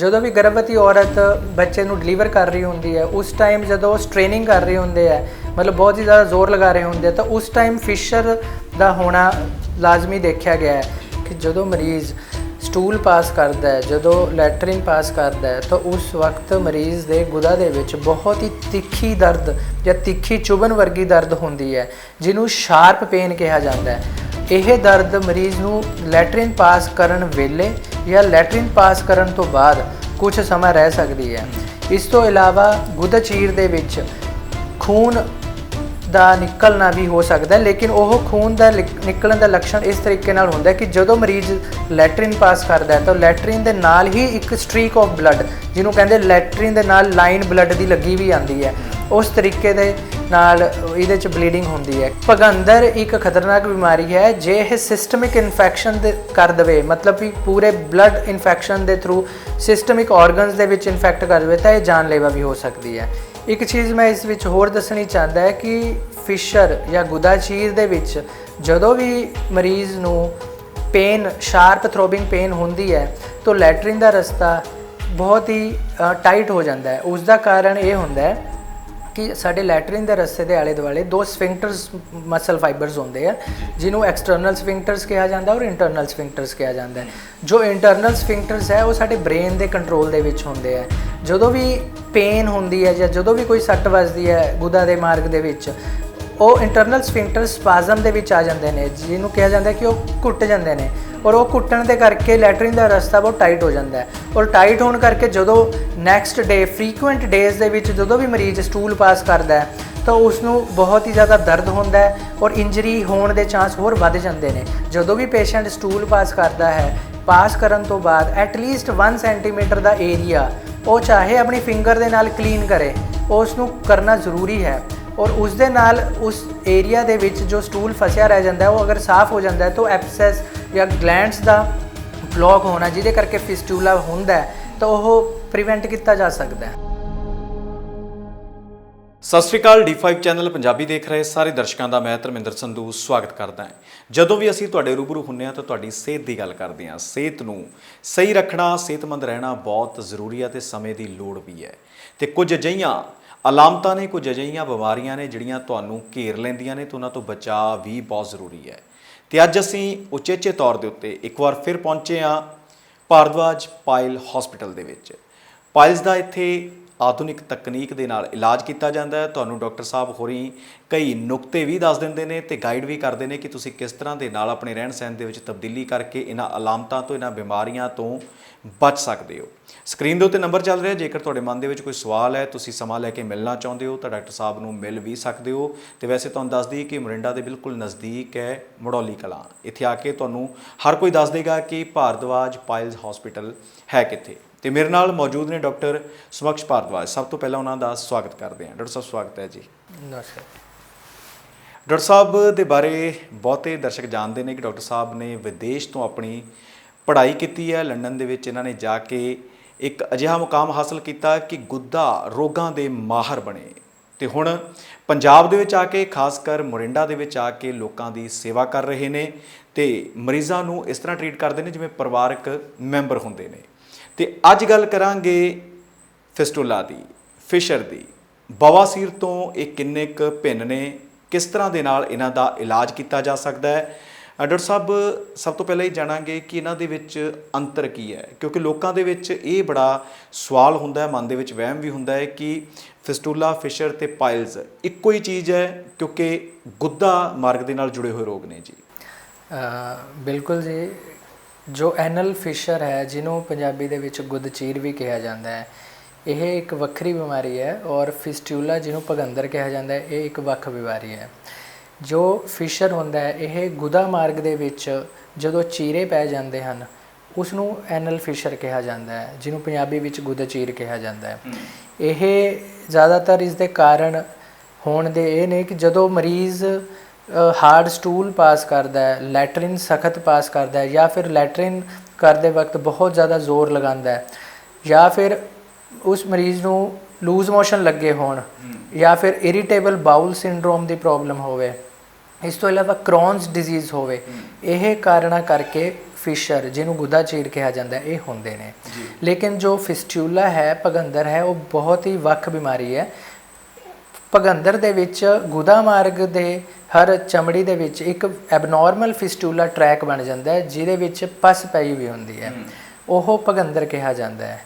ਜਦੋਂ ਵੀ ਗਰਭਵਤੀ ਔਰਤ ਬੱਚੇ ਨੂੰ ਡਿਲੀਵਰ ਕਰ ਰਹੀ ਹੁੰਦੀ ਹੈ, ਉਸ ਟਾਈਮ ਜਦੋਂ ਸਟ੍ਰੇਨਿੰਗ ਕਰ ਰਹੇ ਹੁੰਦੇ ਹੈ, ਮਤਲਬ ਬਹੁਤ ਹੀ ਜ਼ਿਆਦਾ ਜ਼ੋਰ ਲਗਾ ਰਹੇ ਹੁੰਦੇ ਆ ਤਾਂ ਉਸ ਟਾਈਮ ਫਿਸ਼ਰ ਦਾ ਹੋਣਾ ਲਾਜ਼ਮੀ ਦੇਖਿਆ ਗਿਆ ਹੈ ਕਿ ਜਦੋਂ ਮਰੀਜ਼ ਸਟੂਲ ਪਾਸ ਕਰਦਾ ਹੈ, ਜਦੋਂ ਲੈਟਰਿਨ ਪਾਸ ਕਰਦਾ ਹੈ, ਤਾਂ ਉਸ ਵਕਤ ਮਰੀਜ਼ ਦੇ ਗੁਦਾ ਦੇ ਵਿੱਚ ਬਹੁਤ ਹੀ ਤਿੱਖੀ ਦਰਦ ਜਾਂ ਤਿੱਖੀ ਚੁਭਨ ਵਰਗੀ ਦਰਦ ਹੁੰਦੀ ਹੈ, ਜਿਹਨੂੰ ਸ਼ਾਰਪ ਪੇਨ ਕਿਹਾ ਜਾਂਦਾ ਹੈ। ਇਹ ਦਰਦ ਮਰੀਜ਼ ਨੂੰ ਲੈਟਰਿਨ ਪਾਸ ਕਰਨ ਵੇਲੇ ਜਾਂ ਲੈਟਰਿਨ ਪਾਸ ਕਰਨ ਤੋਂ ਬਾਅਦ ਕੁਝ ਸਮਾਂ ਰਹਿ ਸਕਦੀ ਹੈ। ਇਸ ਤੋਂ ਇਲਾਵਾ ਗੁਦਾ ਚੀਰ ਦੇ ਵਿੱਚ ਖੂਨ ਦਾ ਨਿਕਲਣਾ ਵੀ ਹੋ ਸਕਦਾ ਹੈ, ਲੇਕਿਨ ਉਹ ਖੂਨ ਦਾ ਲਿਕ- ਨਿਕਲਣ ਦਾ ਲੱਛਣ ਇਸ ਤਰੀਕੇ ਨਾਲ ਹੁੰਦਾ ਹੈ ਕਿ ਜਦੋਂ ਮਰੀਜ਼ ਲੈਟਰਿਨ ਪਾਸ ਕਰਦਾ ਹੈ ਤਾਂ ਲੈਟਰਿਨ ਦੇ ਨਾਲ ਹੀ ਇੱਕ ਸਟ੍ਰੀਕ ਆਫ ਬਲੱਡ, ਜਿਹਨੂੰ ਕਹਿੰਦੇ ਲੈਟਰਿਨ ਦੇ ਨਾਲ ਲਾਈਨ ਬਲੱਡ ਦੀ ਲੱਗੀ ਵੀ ਆਂਦੀ ਹੈ। ਉਸ ਤਰੀਕੇ ਦੇ ਨਾਲ ਇਹਦੇ ਚ ਬਲੀਡਿੰਗ ਹੁੰਦੀ ਹੈ। ਭਗੰਦਰ ਇੱਕ ਖਤਰਨਾਕ ਬਿਮਾਰੀ ਹੈ, ਜੇ ਇਹ ਸਿਸਟਮਿਕ ਇਨਫੈਕਸ਼ਨ ਦੇ ਕਰ ਦਵੇ, ਮਤਲਬ ਕਿ ਪੂਰੇ ਬਲੱਡ ਇਨਫੈਕਸ਼ਨ ਦੇ ਥਰੂ ਸਿਸਟਮਿਕ ਆਰਗਨਸ ਦੇ ਵਿੱਚ ਇਨਫੈਕਟ ਕਰ ਦਵੇ, ਤਾਂ ਇਹ ਜਾਨਲੇਵਾ ਵੀ ਹੋ ਸਕਦੀ ਹੈ। ਇੱਕ ਚੀਜ਼ ਮੈਂ ਇਸ ਵਿੱਚ ਹੋਰ ਦੱਸਣੀ ਚਾਹੁੰਦਾ ਹੈ ਕਿ ਫਿਸ਼ਰ ਜਾਂ ਗੁਦਾ ਚੀਰ ਦੇ ਵਿੱਚ ਜਦੋਂ ਵੀ ਮਰੀਜ਼ ਨੂੰ ਪੇਨ ਸ਼ਾਰਪ ਥਰੋਬਿੰਗ ਪੇਨ ਹੁੰਦੀ ਹੈ, ਤਾਂ ਲੈਟਰਿਨ ਦਾ ਰਸਤਾ ਬਹੁਤ ਹੀ ਟਾਈਟ ਹੋ ਜਾਂਦਾ ਹੈ। ਉਸ ਦਾ ਕਾਰਨ ਇਹ ਹੁੰਦਾ ਹੈ ਕਿ ਸਾਡੇ ਲੈਟਰਿਨ ਦੇ ਰਸਤੇ ਦੇ ਆਲੇ ਦੁਆਲੇ ਦੋ ਸਫਿੰਕਟਰਸ ਮਸਲ ਫਾਈਬਰਸ ਹੁੰਦੇ ਆ, ਜਿਹਨੂੰ ਐਕਸਟਰਨਲ ਸਫਿੰਕਟਰਸ ਕਿਹਾ ਜਾਂਦਾ ਔਰ ਇੰਟਰਨਲ ਸਫਿੰਕਟਰਸ ਕਿਹਾ ਜਾਂਦਾ ਹੈ। ਜੋ ਇੰਟਰਨਲ ਸਫਿੰਕਟਰਸ ਹੈ, ਉਹ ਸਾਡੇ ਬ੍ਰੇਨ ਦੇ ਕੰਟਰੋਲ ਦੇ ਵਿੱਚ ਹੁੰਦੇ ਆ। ਜਦੋਂ ਵੀ ਪੇਨ ਹੁੰਦੀ ਹੈ ਜਾਂ ਜਦੋਂ ਵੀ ਕੋਈ ਸੱਟ ਵੱਜਦੀ ਹੈ ਗੁਦਾ ਦੇ ਮਾਰਗ ਦੇ ਵਿੱਚ ਉਹ ਇੰਟਰਨਲ ਸਫਿੰਕਟਰ ਸਪਾਜ਼ਮ ਦੇ ਵਿੱਚ ਆ ਜਾਂਦੇ ਨੇ, ਜਿਹਨੂੰ ਕਿਹਾ ਜਾਂਦਾ ਕਿ ਉਹ ਘੁੱਟ ਜਾਂਦੇ ਨੇ ਔਰ ਉਹ ਘੁੱਟਣ ਦੇ ਕਰਕੇ ਲੈਟਰਿਨ ਦਾ ਰਸਤਾ ਬਹੁਤ ਟਾਈਟ ਹੋ ਜਾਂਦਾ ਹੈ ਔਰ ਟਾਈਟ ਹੋਣ ਕਰਕੇ ਜਦੋਂ ਨੈਕਸਟ ਡੇ ਫ੍ਰੀਕੁਐਂਟ ਡੇਜ਼ ਦੇ ਵਿੱਚ ਜਦੋਂ ਵੀ ਮਰੀਜ਼ ਸਟੂਲ ਪਾਸ ਕਰਦਾ ਹੈ, ਤਾਂ ਉਸ ਨੂੰ ਬਹੁਤ ਹੀ ਜ਼ਿਆਦਾ ਦਰਦ ਹੁੰਦਾ ਹੈ ਔਰ ਇੰਜਰੀ ਹੋਣ ਦੇ ਚਾਂਸ ਹੋਰ ਵੱਧ ਜਾਂਦੇ ਨੇ। ਜਦੋਂ ਵੀ ਪੇਸ਼ੈਂਟ ਸਟੂਲ ਪਾਸ ਕਰਦਾ ਹੈ ਪਾਸ ਕਰਨ ਤੋਂ ਬਾਅਦ ਐਟ ਲੀਸਟ 1 ਸੈਂਟੀਮੀਟਰ ਦਾ ਏਰੀਆ ਉਹ ਚਾਹੇ ਆਪਣੀ ਫਿੰਗਰ ਦੇ ਨਾਲ ਕਲੀਨ ਕਰੇ ਉਸ ਨੂੰ ਕਰਨਾ ਜ਼ਰੂਰੀ ਹੈ। ਔਰ ਉਸ ਦੇ ਨਾਲ ਉਸ ਏਰੀਆ ਦੇ ਵਿੱਚ ਜੋ ਸਟੂਲ ਫਸਿਆ ਰਹਿ ਜਾਂਦਾ ਹੈ, ਉਹ ਅਗਰ ਸਾਫ਼ ਹੋ ਜਾਂਦਾ ਹੈ, ਤਾਂ ਐਪਸੈਸ ਜਾਂ ਗਲੈਂਡਸ ਦਾ ਬਲੌਕ ਹੋਣਾ, ਜਿਹਦੇ ਕਰਕੇ ਫਿਸਟੂਲਾ ਹੁੰਦਾ ਹੈ, ਤਾਂ ਉਹ ਪ੍ਰੀਵੈਂਟ ਕੀਤਾ ਜਾ ਸਕਦਾ ਹੈ। ਸਤਿ ਸ਼੍ਰੀ ਅਕਾਲ D5 ਚੈਨਲ ਪੰਜਾਬੀ ਦੇਖ ਰਹੇ ਸਾਰੇ ਦਰਸ਼ਕਾਂ ਦਾ, ਮੈਂ ਧਰਮਿੰਦਰ ਸੰਧੂ ਸਵਾਗਤ ਕਰਦਾ ਹਾਂ। ਜਦੋਂ ਵੀ ਅਸੀਂ ਤੁਹਾਡੇ ਰੂਬਰੂ ਹੁੰਨੇ ਆ ਤਾਂ ਤੁਹਾਡੀ ਸਿਹਤ ਦੀ ਗੱਲ ਕਰਦੇ ਹਾਂ। ਸਿਹਤ ਨੂੰ ਸਹੀ ਰੱਖਣਾ, ਸਿਹਤਮੰਦ ਰਹਿਣਾ ਬਹੁਤ ਜ਼ਰੂਰੀ ਹੈ ਤੇ ਸਮੇਂ ਦੀ ਲੋੜ ਵੀ ਹੈ। ਤੇ ਕੁਝ ਅਜਿਹੀਆਂ ਅਲਾਮਤਾਂ ਨੇ ਕੁਝ ਅਜਿਹੀਆਂ ਬਿਮਾਰੀਆਂ ਨੇ ਜਿਹੜੀਆਂ ਤੁਹਾਨੂੰ ਘੇਰ ਲੈਂਦੀਆਂ ਨੇ ਤੇ ਉਹਨਾਂ ਤੋਂ ਬਚਾਅ ਵੀ ਬਹੁਤ ਜ਼ਰੂਰੀ ਹੈ। ਤੇ ਅੱਜ ਅਸੀਂ ਉਚੇਚੇ ਤੌਰ ਦੇ ਉੱਤੇ ਇੱਕ ਵਾਰ ਫਿਰ ਪਹੁੰਚੇ ਹਾਂ ਭਾਰਦਵਾਜ ਪਾਇਲ ਹਸਪੀਟਲ ਦੇ ਵਿੱਚ। ਪਾਇਲਸ ਦਾ ਇੱਥੇ ਆਧੁਨਿਕ ਤਕਨੀਕ ਦੇ ਨਾਲ ਇਲਾਜ ਕੀਤਾ ਜਾਂਦਾ ਹੈ। ਤੁਹਾਨੂੰ ਡਾਕਟਰ ਸਾਹਿਬ ਹੋਰੀ ਕਈ ਨੁਕਤੇ ਵੀ ਦੱਸ ਦਿੰਦੇ ਨੇ ਤੇ ਗਾਈਡ ਵੀ ਕਰਦੇ ਨੇ ਕਿ ਤੁਸੀਂ ਕਿਸ ਤਰ੍ਹਾਂ ਦੇ ਨਾਲ ਆਪਣੇ ਰਹਿਣ ਸਹਿਣ ਦੇ ਵਿੱਚ ਤਬਦੀਲੀ ਕਰਕੇ ਇਹਨਾਂ ਅਲਾਮਤਾਂ ਤੋਂ, ਇਹਨਾਂ ਬਿਮਾਰੀਆਂ ਤੋਂ ਬਚ ਸਕਦੇ ਹੋ। ਸਕਰੀਨ ਦੇ ਉੱਤੇ ਨੰਬਰ ਚੱਲ ਰਿਹਾ। ਜੇਕਰ ਤੁਹਾਡੇ ਮਨ ਦੇ ਵਿੱਚ ਕੋਈ ਸਵਾਲ ਹੈ, ਤੁਸੀਂ ਸਮਾਂ ਲੈ ਕੇ ਮਿਲਣਾ ਚਾਹੁੰਦੇ ਹੋ, ਤਾਂ ਡਾਕਟਰ ਸਾਹਿਬ ਨੂੰ ਮਿਲ ਵੀ ਸਕਦੇ ਹੋ। ਤੇ ਵੈਸੇ ਤੁਹਾਨੂੰ ਦੱਸ ਦਈਏ ਕਿ ਮੋਰਿੰਡਾ ਦੇ ਬਿਲਕੁਲ ਨਜ਼ਦੀਕ ਹੈ ਮੜੌਲੀ ਕਲਾਂ। ਇੱਥੇ ਆ ਕੇ ਤੁਹਾਨੂੰ ਹਰ ਕੋਈ ਦੱਸ ਦੇਗਾ ਕਿ ਭਾਰਦਵਾਜ ਪਾਇਲਸ ਹਸਪੀਟਲ ਹੈ ਕਿੱਥੇ। ਤੇ ਮੇਰੇ ਨਾਲ ਮੌਜੂਦ ਨੇ ਡਾਕਟਰ ਸਮਕਸ਼ ਭਾਰਦਵਾਜ। ਸਭ ਤੋਂ ਪਹਿਲਾਂ ਉਹਨਾਂ ਦਾ ਸਵਾਗਤ ਕਰਦੇ ਹਾਂ। ਡਾਕਟਰ ਸਾਹਿਬ ਸਵਾਗਤ ਹੈ ਜੀ। ਨਮਸਕਾਰ। ਡਾਕਟਰ ਸਾਹਿਬ ਦੇ ਬਾਰੇ ਬਹੁਤੇ ਦਰਸ਼ਕ ਜਾਣਦੇ ਨੇ ਕਿ ਡਾਕਟਰ ਸਾਹਿਬ ਨੇ ਵਿਦੇਸ਼ ਤੋਂ ਆਪਣੀ ਪੜ੍ਹਾਈ ਕੀਤੀ ਹੈ। ਲੰਡਨ ਦੇ ਵਿੱਚ ਇਹਨਾਂ ਨੇ ਜਾ ਕੇ ਇੱਕ ਅਜਿਹਾ ਮੁਕਾਮ ਹਾਸਲ ਕੀਤਾ ਕਿ ਗੁੱਦਾ ਰੋਗਾਂ ਦੇ ਮਾਹਰ ਬਣੇ। ਤੇ ਹੁਣ ਪੰਜਾਬ ਦੇ ਵਿੱਚ ਆ ਕੇ ਖਾਸ ਕਰ ਮੋਰਿੰਡਾ ਦੇ ਵਿੱਚ ਆ ਕੇ ਲੋਕਾਂ ਦੀ ਸੇਵਾ ਕਰ ਰਹੇ ਨੇ ਤੇ ਮਰੀਜ਼ਾਂ ਨੂੰ ਇਸ ਤਰ੍ਹਾਂ ਟਰੀਟ ਕਰਦੇ ਨੇ ਜਿਵੇਂ ਪਰਿਵਾਰਕ ਮੈਂਬਰ ਹੁੰਦੇ ਨੇ। ਤੇ ਅੱਜ ਗੱਲ ਕਰਾਂਗੇ ਫਿਸਟੂਲਾ ਦੀ, ਫਿਸ਼ਰ ਦੀ। ਬਵਾਸੀਰ ਤੋਂ ਇਹ ਕਿੰਨੇ ਕੁ ਭਿੰਨ ਨੇ, ਕਿਸ ਤਰ੍ਹਾਂ ਦੇ ਨਾਲ ਇਹਨਾਂ ਦਾ ਇਲਾਜ ਕੀਤਾ ਜਾ ਸਕਦਾ ਹੈ? ਡਾਕਟਰ ਸਾਹਿਬ, ਸਭ ਤੋਂ ਪਹਿਲਾਂ ਇਹ ਜਾਣਾਂਗੇ ਕਿ ਇਹਨਾਂ ਦੇ ਵਿੱਚ ਅੰਤਰ ਕੀ ਹੈ, ਕਿਉਂਕਿ ਲੋਕਾਂ ਦੇ ਵਿੱਚ ਇਹ ਬੜਾ ਸਵਾਲ ਹੁੰਦਾ ਹੈ, ਮਨ ਦੇ ਵਿੱਚ ਵਹਿਮ ਵੀ ਹੁੰਦਾ ਹੈ ਕਿ ਫਿਸਟੂਲਾ, ਫਿਸ਼ਰ ਤੇ ਪਾਇਲਸ ਇੱਕੋ ਹੀ ਚੀਜ਼ ਹੈ, ਕਿਉਂਕਿ ਗੁੱਦਾ ਮਾਰਗ ਦੇ ਨਾਲ ਜੁੜੇ ਹੋਏ ਰੋਗ ਨੇ ਜੀ। ਬਿਲਕੁਲ ਜੀ। ਜੋ ਐਨਲ ਫਿਸ਼ਰ ਹੈ ਜਿਹਨੂੰ ਪੰਜਾਬੀ ਦੇ ਵਿੱਚ ਗੁੱਦਚੀਰ ਵੀ ਕਿਹਾ ਜਾਂਦਾ ਹੈ ਇਹ ਇੱਕ ਵੱਖਰੀ ਬਿਮਾਰੀ ਹੈ ਔਰ ਫਿਸਟੂਲਾ ਜਿਹਨੂੰ ਭਗੰਦਰ ਕਿਹਾ ਜਾਂਦਾ ਹੈ ਇਹ ਇੱਕ ਵੱਖ ਬਿਮਾਰੀ ਹੈ। ਜੋ ਫਿਸ਼ਰ ਹੁੰਦਾ ਹੈ ਇਹ ਗੁਦਾ ਮਾਰਗ ਦੇ ਵਿੱਚ ਜਦੋਂ ਚੀਰੇ ਪੈ ਜਾਂਦੇ ਹਨ ਉਸ ਨੂੰ ਐਨਲ ਫਿਸ਼ਰ ਕਿਹਾ ਜਾਂਦਾ ਹੈ ਜਿਹਨੂੰ ਪੰਜਾਬੀ ਵਿੱਚ ਗੁਦਚੀਰ ਕਿਹਾ ਜਾਂਦਾ ਹੈ। ਇਹ ਜ਼ਿਆਦਾਤਰ ਇਸ ਦੇ ਕਾਰਨ ਹੋਣ ਦੇ ਇਹ ਨੇ ਕਿ ਜਦੋਂ ਮਰੀਜ਼ ਹਾਰਡ ਸਟੂਲ ਪਾਸ ਕਰਦਾ ਹੈ ਲੈਟਰਿਨ ਸਖਤ ਪਾਸ ਕਰਦਾ ਹੈ ਜਾਂ ਫਿਰ ਲੈਟਰਿਨ ਕਰਦੇ ਵਕਤ ਬਹੁਤ ਜ਼ਿਆਦਾ ਜ਼ੋਰ ਲਗਾਉਂਦਾ ਹੈ ਜਾਂ ਫਿਰ ਉਸ ਮਰੀਜ਼ ਨੂੰ ਲੂਜ਼ ਮੋਸ਼ਨ ਲੱਗੇ ਹੋਣ ਜਾਂ ਫਿਰ ਇਰੀਟੇਬਲ ਬਾਉਲ ਸਿੰਡਰੋਮ ਦੀ ਪ੍ਰੋਬਲਮ ਹੋਵੇ ਇਸ ਤੋਂ ਇਲਾਵਾ ਕ੍ਰੋਨਸ ਡਿਜ਼ੀਜ਼ ਹੋਵੇ ਇਹ ਕਾਰਨਾਂ ਕਰਕੇ ਫਿਸ਼ਰ ਜਿਹਨੂੰ ਗੁਦਾ ਚੀਰ ਕਿਹਾ ਜਾਂਦਾ ਇਹ ਹੁੰਦੇ ਨੇ। ਲੇਕਿਨ ਜੋ ਫਿਸਟੂਲਾ ਹੈ ਪਗੰਦਰ ਹੈ ਉਹ ਬਹੁਤ ਹੀ ਵੱਖ ਬਿਮਾਰੀ ਹੈ। ਪਗੰਦਰ ਦੇ ਵਿੱਚ ਗੁਦਾ ਮਾਰਗ ਦੇ ਹਰ ਚਮੜੀ ਦੇ ਵਿੱਚ ਇੱਕ ਐਬਨੋਰਮਲ ਫਿਸਟੂਲਾ ਟਰੈਕ ਬਣ ਜਾਂਦਾ ਹੈ ਜਿਹਦੇ ਵਿੱਚ ਪਸ ਪਈ ਹੋਈ ਹੁੰਦੀ ਹੈ। ਉਹ ਪਗੰਦਰ ਕਿਹਾ ਜਾਂਦਾ ਹੈ।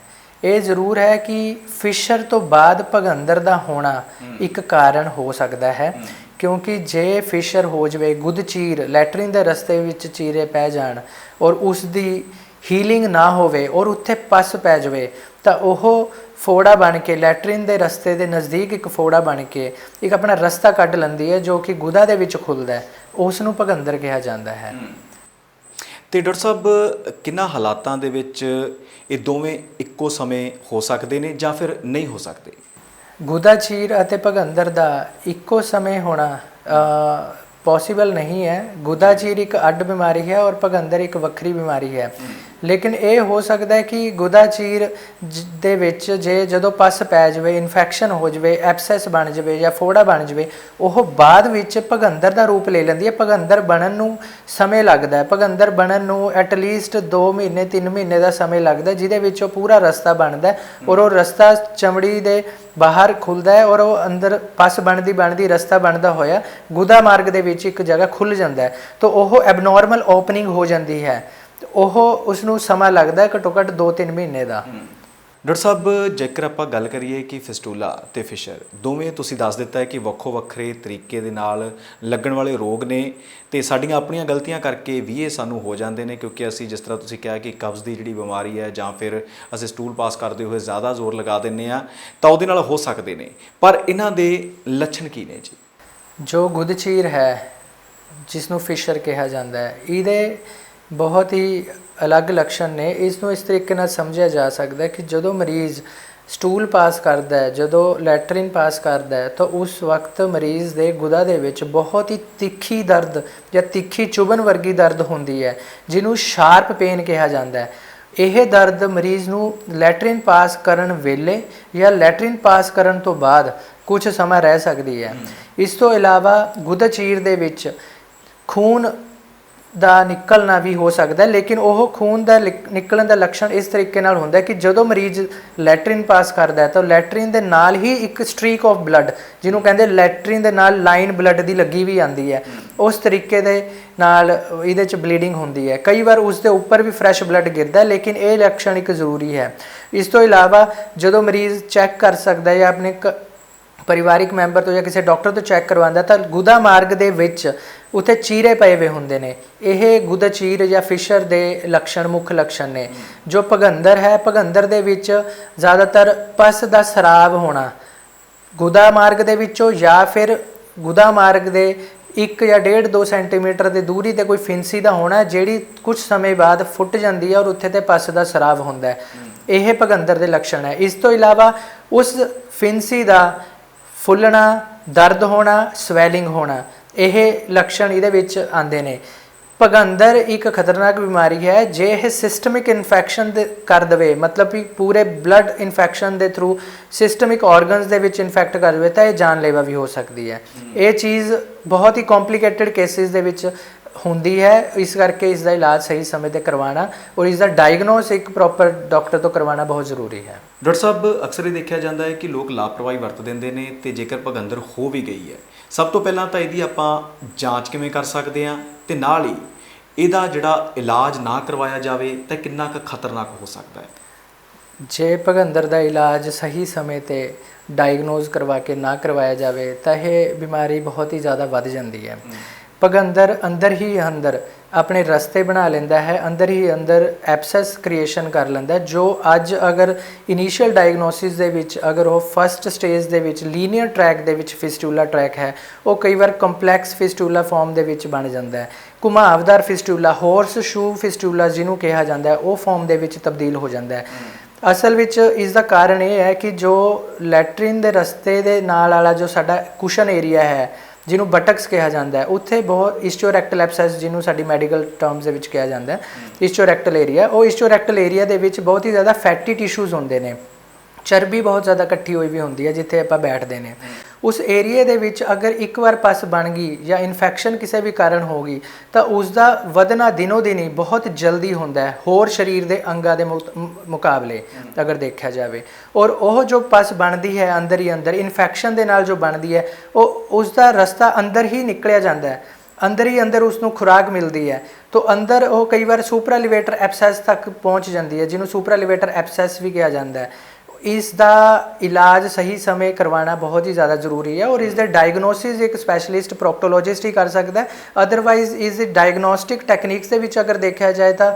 ਇਹ ਜ਼ਰੂਰ ਹੈ ਕਿ ਫਿਸ਼ਰ ਤੋਂ ਬਾਅਦ ਪਗੰਦਰ ਦਾ ਹੋਣਾ ਇੱਕ ਕਾਰਨ ਹੋ ਸਕਦਾ ਹੈ ਕਿਉਂਕਿ ਜੇ ਫਿਸ਼ਰ ਹੋ ਜਵੇ ਗੁੱਦ ਚੀਰ ਲੈਟਰਿਨ ਦੇ ਰਸਤੇ ਵਿੱਚ ਚੀਰੇ ਪੈ ਜਾਣ ਔਰ ਉਸ ਦੀ ਹੀਲਿੰਗ ਨਾ ਹੋਵੇ ਔਰ ਉੱਥੇ ਪਸ ਪੈ ਜਵੇ ਤਾਂ ਉਹ ਫੋੜਾ ਬਣ ਕੇ ਲੈਟਰਿਨ ਦੇ ਰਸਤੇ ਦੇ ਨਜ਼ਦੀਕ ਇੱਕ ਫੋੜਾ ਬਣ ਕੇ ਇੱਕ ਆਪਣਾ ਰਸਤਾ ਕੱਢ ਲੈਂਦੀ ਹੈ ਜੋ ਕਿ ਗੁਦਾ ਦੇ ਵਿੱਚ ਖੁੱਲਦਾ ਹੈ ਉਸ ਨੂੰ ਭਗੰਦਰ ਕਿਹਾ ਜਾਂਦਾ ਹੈ। ਤੇ ਡਾਕਟਰ ਸਾਹਿਬ ਕਿੰਨਾ ਹਾਲਾਤਾਂ ਦੇ ਵਿੱਚ ਇਹ ਦੋਵੇਂ ਇੱਕੋ ਸਮੇਂ ਹੋ ਸਕਦੇ ਨੇ ਜਾਂ ਫਿਰ ਨਹੀਂ ਹੋ ਸਕਦੇ? ਗੁਦਾ ਚੀਰ ਅਤੇ ਭਗੰਦਰ ਦਾ ਇੱਕੋ ਸਮੇਂ ਹੋਣਾ ਪੋਸੀਬਲ ਨਹੀਂ ਹੈ। ਗੁਦਾ ਚੀਰ ਇੱਕ ਅੱਡ ਬਿਮਾਰੀ ਹੈ ਔਰ ਭਗੰਦਰ ਇੱਕ ਵੱਖਰੀ ਬਿਮਾਰੀ ਹੈ। ਲੇਕਿਨ ਇਹ ਹੋ ਸਕਦਾ ਹੈ ਕਿ ਗੁਦਾ ਚੀਰ ਜ- ਦੇ ਵਿੱਚ ਜੇ ਜਦੋਂ ਪਸ ਪੈ ਜਾਵੇ ਇਨਫੈਕਸ਼ਨ ਹੋ ਜਾਵੇ ਐਬਸੈਸ ਬਣ ਜਾਵੇ ਜਾਂ ਫੋੜਾ ਬਣ ਜਾਵੇ, ਉਹ ਬਾਅਦ ਵਿੱਚ ਭਗੰਦਰ ਦਾ ਰੂਪ ਲੈ ਲੈਂਦੀ ਹੈ। ਭਗੰਦਰ ਬਣਨ ਨੂੰ ਸਮੇਂ ਲੱਗਦਾ ਹੈ। ਭਗੰਦਰ ਬਣਨ ਨੂੰ ਐਟ ਲੀਸਟ 2 ਮਹੀਨੇ 3 ਮਹੀਨੇ ਦਾ ਸਮੇਂ ਲੱਗਦਾ ਜਿਹਦੇ ਵਿੱਚ ਉਹ ਪੂਰਾ ਰਸਤਾ ਬਣਦਾ ਔਰ ਉਹ ਰਸਤਾ ਚਮੜੀ ਦੇ ਬਾਹਰ ਖੁੱਲਦਾ ਹੈ ਔਰ ਉਹ ਅੰਦਰ ਪਸ ਬਣਦੀ ਬਣਦੀ ਰਸਤਾ ਬਣਦਾ ਹੋਇਆ ਗੁਦਾ ਮਾਰਗ ਦੇ ਵਿੱਚ ਇੱਕ ਜਗ੍ਹਾ ਖੁੱਲ ਜਾਂਦਾ ਹੈ। ਤਾਂ ਉਹ ਐਬਨੋਰਮਲ ਓਪਨਿੰਗ ਹੋ ਜਾਂਦੀ ਹੈ। ਉਹ ਉਸ ਨੂੰ ਸਮਾਂ ਲੱਗਦਾ ਹੈ ਘੱਟੋ ਘੱਟ 2-3 ਮਹੀਨੇ ਦਾ। ਡਾਕਟਰ ਸਾਹਿਬ ਜੇਕਰ ਆਪਾਂ ਗੱਲ ਕਰੀਏ ਕਿ ਫਿਸਟੂਲਾ ਤੇ ਫਿਸ਼ਰ ਦੋਵੇਂ ਤੁਸੀਂ ਦੱਸ ਦਿੱਤਾ ਹੈ ਕਿ ਵੱਖੋ ਵੱਖਰੇ ਤਰੀਕੇ ਦੇ ਨਾਲ ਲੱਗਣ ਵਾਲੇ ਰੋਗ ਨੇ ਤੇ ਸਾਡੀਆਂ ਆਪਣੀਆਂ ਗਲਤੀਆਂ ਕਰਕੇ ਵੀ ਇਹ ਸਾਨੂੰ ਹੋ ਜਾਂਦੇ ਨੇ ਕਿਉਂਕਿ ਅਸੀਂ ਜਿਸ ਤਰ੍ਹਾਂ ਤੁਸੀਂ ਕਿਹਾ ਕਿ ਕਬਜ਼ ਦੀ ਜਿਹੜੀ ਬਿਮਾਰੀ ਹੈ ਜਾਂ ਫਿਰ ਅਸੀਂ ਸਟੂਲ ਪਾਸ ਕਰਦੇ ਹੋਏ ਜ਼ਿਆਦਾ ਜ਼ੋਰ ਲਗਾ ਦਿੰਨੇ ਆ ਤਾਂ ਉਹਦੇ ਨਾਲ ਹੋ ਸਕਦੇ ਨੇ। ਪਰ ਇਹਨਾਂ ਦੇ ਲੱਛਣ ਕੀ ਨੇ ਜੀ? ਜੋ ਗੁਦਚੀਰ ਹੈ ਜਿਸ ਨੂੰ ਫਿਸ਼ਰ ਕਿਹਾ ਜਾਂਦਾ ਹੈ ਇਹਦੇ ਬਹੁਤ ਹੀ ਅਲੱਗ ਲੱਛਣ ਨੇ। ਇਸ ਨੂੰ ਇਸ ਤਰੀਕੇ ਨਾਲ ਸਮਝਿਆ ਜਾ ਸਕਦਾ ਹੈ ਕਿ ਜਦੋਂ ਮਰੀਜ਼ ਸਟੂਲ ਪਾਸ ਕਰਦਾ ਹੈ ਜਦੋਂ ਲੈਟਰਿਨ ਪਾਸ ਕਰਦਾ ਹੈ ਤਾਂ ਉਸ ਵਕਤ ਮਰੀਜ਼ ਦੇ ਗੁਦਾ ਦੇ ਵਿੱਚ ਬਹੁਤ ਹੀ ਤਿੱਖੀ ਦਰਦ ਜਾਂ ਤਿੱਖੀ ਚੁਭਨ ਵਰਗੀ ਦਰਦ ਹੁੰਦੀ ਹੈ ਜਿਹਨੂੰ ਸ਼ਾਰਪ ਪੇਨ ਕਿਹਾ ਜਾਂਦਾ ਹੈ। ਇਹ ਦਰਦ ਮਰੀਜ਼ ਨੂੰ ਲੈਟਰਿਨ ਪਾਸ ਕਰਨ ਵੇਲੇ ਜਾਂ ਲੈਟਰਿਨ ਪਾਸ ਕਰਨ ਤੋਂ ਬਾਅਦ ਕੁਝ ਸਮਾਂ ਰਹਿ ਸਕਦੀ ਹੈ। ਇਸ ਤੋਂ ਇਲਾਵਾ ਗੁਦਾ ਚੀਰ ਦੇ ਵਿੱਚ ਖੂਨ ਦਾ ਨਿਕਲਣਾ ਵੀ ਹੋ ਸਕਦਾ ਲੇਕਿਨ ਉਹ ਖੂਨ ਦਾ ਲਿਕ- ਨਿਕਲਣ ਦਾ ਲੱਛਣ ਇਸ ਤਰੀਕੇ ਨਾਲ ਹੁੰਦਾ ਹੈ ਕਿ ਜਦੋਂ ਮਰੀਜ਼ ਲੈਟਰਿਨ ਪਾਸ ਕਰਦਾ ਹੈ ਤਾਂ ਲੈਟਰਿਨ ਦੇ ਨਾਲ ਹੀ ਇੱਕ ਸਟ੍ਰੀਕ ਆਫ ਬਲੱਡ, ਜਿਹਨੂੰ ਕਹਿੰਦੇ ਲੈਟਰਿਨ ਦੇ ਨਾਲ ਲਾਈਨ ਬਲੱਡ ਦੀ ਲੱਗੀ ਵੀ ਆਂਦੀ ਹੈ। ਉਸ ਤਰੀਕੇ ਦੇ ਨਾਲ ਇਹਦੇ ਚ ਬਲੀਡਿੰਗ ਹੁੰਦੀ ਹੈ। ਕਈ ਵਾਰ ਉਸ ਦੇ ਉੱਪਰ ਵੀ ਫਰੈਸ਼ ਬਲੱਡ ਗਿਰਦਾ ਹੈ, ਲੇਕਿਨ ਇਹ ਲੱਛਣ ਇੱਕ ਜ਼ਰੂਰੀ ਹੈ। ਇਸ ਤੋਂ ਇਲਾਵਾ ਜਦੋਂ ਮਰੀਜ਼ ਚੈੱਕ ਕਰ ਸਕਦਾ ਹੈ ਜਾਂ ਆਪਣੇ ਕ- ਪਰਿਵਾਰਿਕ ਮੈਂਬਰ ਤੋਂ ਜਾਂ ਕਿਸੇ ਡਾਕਟਰ ਤੋਂ ਚੈੱਕ ਕਰਵਾਉਂਦਾ ਤਾਂ ਗੁਦਾ ਮਾਰਗ ਦੇ ਵਿੱਚ ਉਥੇ ਚੀਰੇ ਪਏ ਹੋਏ ਹੁੰਦੇ ਨੇ। ਇਹ ਗੁਦਾ ਚੀਰ ਜਾਂ ਫਿਸ਼ਰ ਦੇ ਲੱਛਣ, ਮੁੱਖ ਲੱਛਣ ਨੇ। ਜੋ ਭਗੰਦਰ ਹੈ, ਭਗੰਦਰ ਦੇ ਵਿੱਚ ਜ਼ਿਆਦਾਤਰ ਪਸ ਦਾ ਸਰਾਵ ਹੋਣਾ। ਗੁਦਾ ਮਾਰਗ ਦੇ ਵਿੱਚੋਂ ਜਾਂ ਫਿਰ ਗੁਦਾ ਮਾਰਗ ਦੇ 1 ਜਾਂ 1.5 2 ਸੈਂਟੀਮੀਟਰ ਦੀ ਦੂਰੀ ਤੇ ਕੋਈ ਫਿੰਸੀ ਦਾ ਹੋਣਾ, ਜਿਹੜੀ ਕੁਝ ਸਮੇਂ ਬਾਅਦ ਫੁੱਟ ਜਾਂਦੀ ਹੈ ਔਰ ਉੱਥੇ ਤੇ ਪਸ ਦਾ ਸਰਾਵ ਹੁੰਦਾ ਹੈ। ਇਹ ਭਗੰਦਰ ਦੇ ਲੱਛਣ ਹੈ। ਇਸ ਤੋਂ ਇਲਾਵਾ ਉਸ ਫਿੰਸੀ ਦਾ ਫੁੱਲਣਾ ਦਰਦ ਹੋਣਾ ਸਵੈਲਿੰਗ ਹੋਣਾ ਇਹ ਲੱਛਣ ਇਹਦੇ ਵਿੱਚ ਆਉਂਦੇ ਨੇ। ਭਗੰਦਰ ਇੱਕ ਖਤਰਨਾਕ ਬਿਮਾਰੀ ਹੈ ਜੇ ਇਹ ਸਿਸਟਮਿਕ ਇਨਫੈਕਸ਼ਨ ਦੇ ਕਰ ਦਵੇ ਮਤਲਬ ਕਿ ਪੂਰੇ ਬਲੱਡ ਇਨਫੈਕਸ਼ਨ ਦੇ ਥਰੂ ਸਿਸਟਮਿਕ ਆਰਗਨਸ ਦੇ ਵਿੱਚ ਇਨਫੈਕਟ ਕਰ ਦਵੇ ਤਾਂ ਇਹ ਜਾਨਲੇਵਾ ਵੀ ਹੋ ਸਕਦੀ ਹੈ। ਇਹ ਚੀਜ਼ ਬਹੁਤ ਹੀ ਕੰਪਲਿਕੇਟਡ ਕੇਸਿਸ ਦੇ ਵਿੱਚ ਹੁੰਦੀ ਹੈ ਇਸ ਕਰਕੇ ਇਸ ਦਾ ਇਲਾਜ ਸਹੀ ਸਮੇਂ ਤੇ ਕਰਵਾਉਣਾ ਔਰ ਇਸ ਦਾ ਡਾਇਗਨੋਸ ਇੱਕ ਪ੍ਰੋਪਰ ਡਾਕਟਰ ਤੋਂ ਕਰਵਾਉਣਾ ਬਹੁਤ ਜ਼ਰੂਰੀ ਹੈ। ਡਾਕਟਰ ਸਾਹਿਬ ਅਕਸਰ ਇਹ ਦੇਖਿਆ ਜਾਂਦਾ ਹੈ ਕਿ ਲੋਕ ਲਾਪਰਵਾਹੀ ਵਰਤ ਦਿੰਦੇ ਨੇ ਤੇ ਜੇਕਰ ਭਗੰਦਰ ਹੋ ਵੀ ਗਈ ਹੈ। ਸਭ ਤੋਂ ਪਹਿਲਾਂ ਤਾਂ ਇਹਦੀ ਆਪਾਂ ਜਾਂਚ ਕਿਵੇਂ ਕਰ ਸਕਦੇ ਹਾਂ ਤੇ ਨਾਲ ਹੀ ਇਹਦਾ ਜਿਹੜਾ ਇਲਾਜ ਨਾ ਕਰਵਾਇਆ ਜਾਵੇ ਤਾਂ ਕਿੰਨਾ ਕੁ ਖਤਰਨਾਕ ਹੋ ਸਕਦਾ ਹੈ? ਜੇ ਭਗੰਦਰ ਦਾ ਇਲਾਜ ਸਹੀ ਸਮੇਂ ਤੇ ਡਾਇਗਨੋਜ਼ ਕਰਵਾ ਕੇ ਨਾ ਕਰਵਾਇਆ ਜਾਵੇ ਤਾਂ ਇਹ ਬਿਮਾਰੀ ਬਹੁਤ ਹੀ ਜ਼ਿਆਦਾ ਵੱਧ ਜਾਂਦੀ ਹੈ। ਭਗੰਦਰ ਅੰਦਰ ਹੀ ਅੰਦਰ ਆਪਣੇ ਰਸਤੇ ਬਣਾ ਲੈਂਦਾ ਹੈ, ਅੰਦਰ ਹੀ ਅੰਦਰ ਐਬਸੈਸ ਕ੍ਰੀਏਸ਼ਨ ਕਰ ਲੈਂਦਾ ਜੋ ਅੱਜ ਅਗਰ ਇਨੀਸ਼ੀਅਲ ਡਾਇਗਨੋਸਿਸ ਦੇ ਵਿੱਚ, ਅਗਰ ਉਹ ਫਰਸਟ ਸਟੇਜ ਦੇ ਵਿੱਚ ਲੀਨੀਅਰ ਟਰੈਕ ਦੇ ਵਿੱਚ ਫਿਸਟੂਲਾ ਟਰੈਕ ਹੈ, ਉਹ ਕਈ ਵਾਰ ਕੰਪਲੈਕਸ ਫਿਸਟੂਲਾ ਫਾਰਮ ਦੇ ਵਿੱਚ ਬਣ ਜਾਂਦਾ ਹੈ। ਘੁਮਾਵਦਾਰ ਫਿਸਟੂਲਾ ਹਾਰਸ ਸ਼ੂ ਫਿਸਟੂਲਾ ਜਿਹਨੂੰ ਕਿਹਾ ਜਾਂਦਾ ਹੈ, ਉਹ ਫਾਰਮ ਦੇ ਵਿੱਚ ਤਬਦੀਲ ਹੋ ਜਾਂਦਾ ਹੈ। ਅਸਲ ਵਿੱਚ ਇਸ ਦਾ ਕਾਰਨ ਇਹ ਹੈ ਕਿ ਜੋ ਲੈਟਰਿਨ ਦੇ ਰਸਤੇ ਦੇ ਨਾਲ ਵਾਲਾ ਜੋ ਸਾਡਾ ਕੁਸ਼ਨ ਏਰੀਆ ਹੈ ਜਿਹਨੂੰ ਬਟਕਸ ਕਿਹਾ ਜਾਂਦਾ ਹੈ। ਉੱਥੇ ਬਹੁਤ ਇਸਟੋਰੈਕਟਲ ਐਬਸੈਸ ਜਿਹਨੂੰ ਸਾਡੀ ਮੈਡੀਕਲ ਟਰਮਸ ਦੇ ਵਿੱਚ ਕਿਹਾ ਜਾਂਦਾ ਹੈ। ਇਸਟੋਰੈਕਟਲ ਏਰੀਆ ਉਹ ਇਸਟੋਰੈਕਟਲ ਏਰੀਆ ਦੇ ਵਿੱਚ ਬਹੁਤ ਹੀ ਜ਼ਿਆਦਾ ਫੈਟੀ ਟਿਸ਼ੂਜ਼ ਹੁੰਦੇ ਨੇ। ਚਰਬੀ ਬਹੁਤ ਜ਼ਿਆਦਾ ਇਕੱਠੀ ਹੋਈ ਵੀ ਹੁੰਦੀ ਹੈ, ਜਿੱਥੇ ਆਪਾਂ ਬੈਠਦੇ ਨੇ। ਉਸ ਏਰੀਏ ਦੇ ਵਿੱਚ ਅਗਰ ਇੱਕ ਵਾਰ ਪਸ ਬਣ ਗਈ ਜਾਂ ਇਨਫੈਕਸ਼ਨ ਕਿਸੇ ਵੀ ਕਾਰਨ ਹੋ ਗਈ, ਤਾਂ ਉਸ ਦਾ ਵਧਣਾ ਦਿਨੋ ਦਿਨ ਹੀ ਬਹੁਤ ਜਲਦੀ ਹੁੰਦਾ ਹੈ, ਹੋਰ ਸਰੀਰ ਦੇ ਅੰਗਾਂ ਦੇ ਮੁਕਾਬਲੇ ਅਗਰ ਦੇਖਿਆ ਜਾਵੇ। ਔਰ ਉਹ ਜੋ ਪਸ ਬਣਦੀ ਹੈ ਅੰਦਰ ਹੀ ਅੰਦਰ ਇਨਫੈਕਸ਼ਨ ਦੇ ਨਾਲ ਜੋ ਬਣਦੀ ਹੈ, ਉਹ ਉਸ ਦਾ ਰਸਤਾ ਅੰਦਰ ਹੀ ਨਿਕਲਿਆ ਜਾਂਦਾ ਹੈ। ਅੰਦਰ ਹੀ ਅੰਦਰ ਉਸ ਨੂੰ ਖੁਰਾਕ ਮਿਲਦੀ ਹੈ। ਤੋਂ ਅੰਦਰ ਉਹ ਕਈ ਵਾਰ ਸੁਪਰਾਲੀਵੇਟਰ ਐਬਸੈਸ ਤੱਕ ਪਹੁੰਚ ਜਾਂਦੀ ਹੈ, ਜਿਹਨੂੰ ਸੁਪਰਾਲੀਵੇਟਰ ਐਬਸੈਸ ਵੀ ਕਿਹਾ ਜਾਂਦਾ ਹੈ। ਇਸ ਦਾ ਇਲਾਜ ਸਹੀ ਸਮੇਂ ਕਰਵਾਉਣਾ ਬਹੁਤ ਹੀ ਜ਼ਿਆਦਾ ਜ਼ਰੂਰੀ ਹੈ ਔਰ ਇਸ ਦੇ ਡਾਇਗਨੋਸਿਸ ਇੱਕ ਸਪੈਸ਼ਲਿਸਟ ਪ੍ਰੋਕਟੋਲੋਜਿਸਟ ਹੀ ਕਰ ਸਕਦਾ ਹੈ। ਅਦਰਵਾਈਜ਼ ਇਸ ਦੀ ਡਾਇਗਨੋਸਟਿਕ ਟੈਕਨੀਕਸ ਦੇ ਵਿੱਚ ਅਗਰ ਦੇਖਿਆ ਜਾਏ ਤਾਂ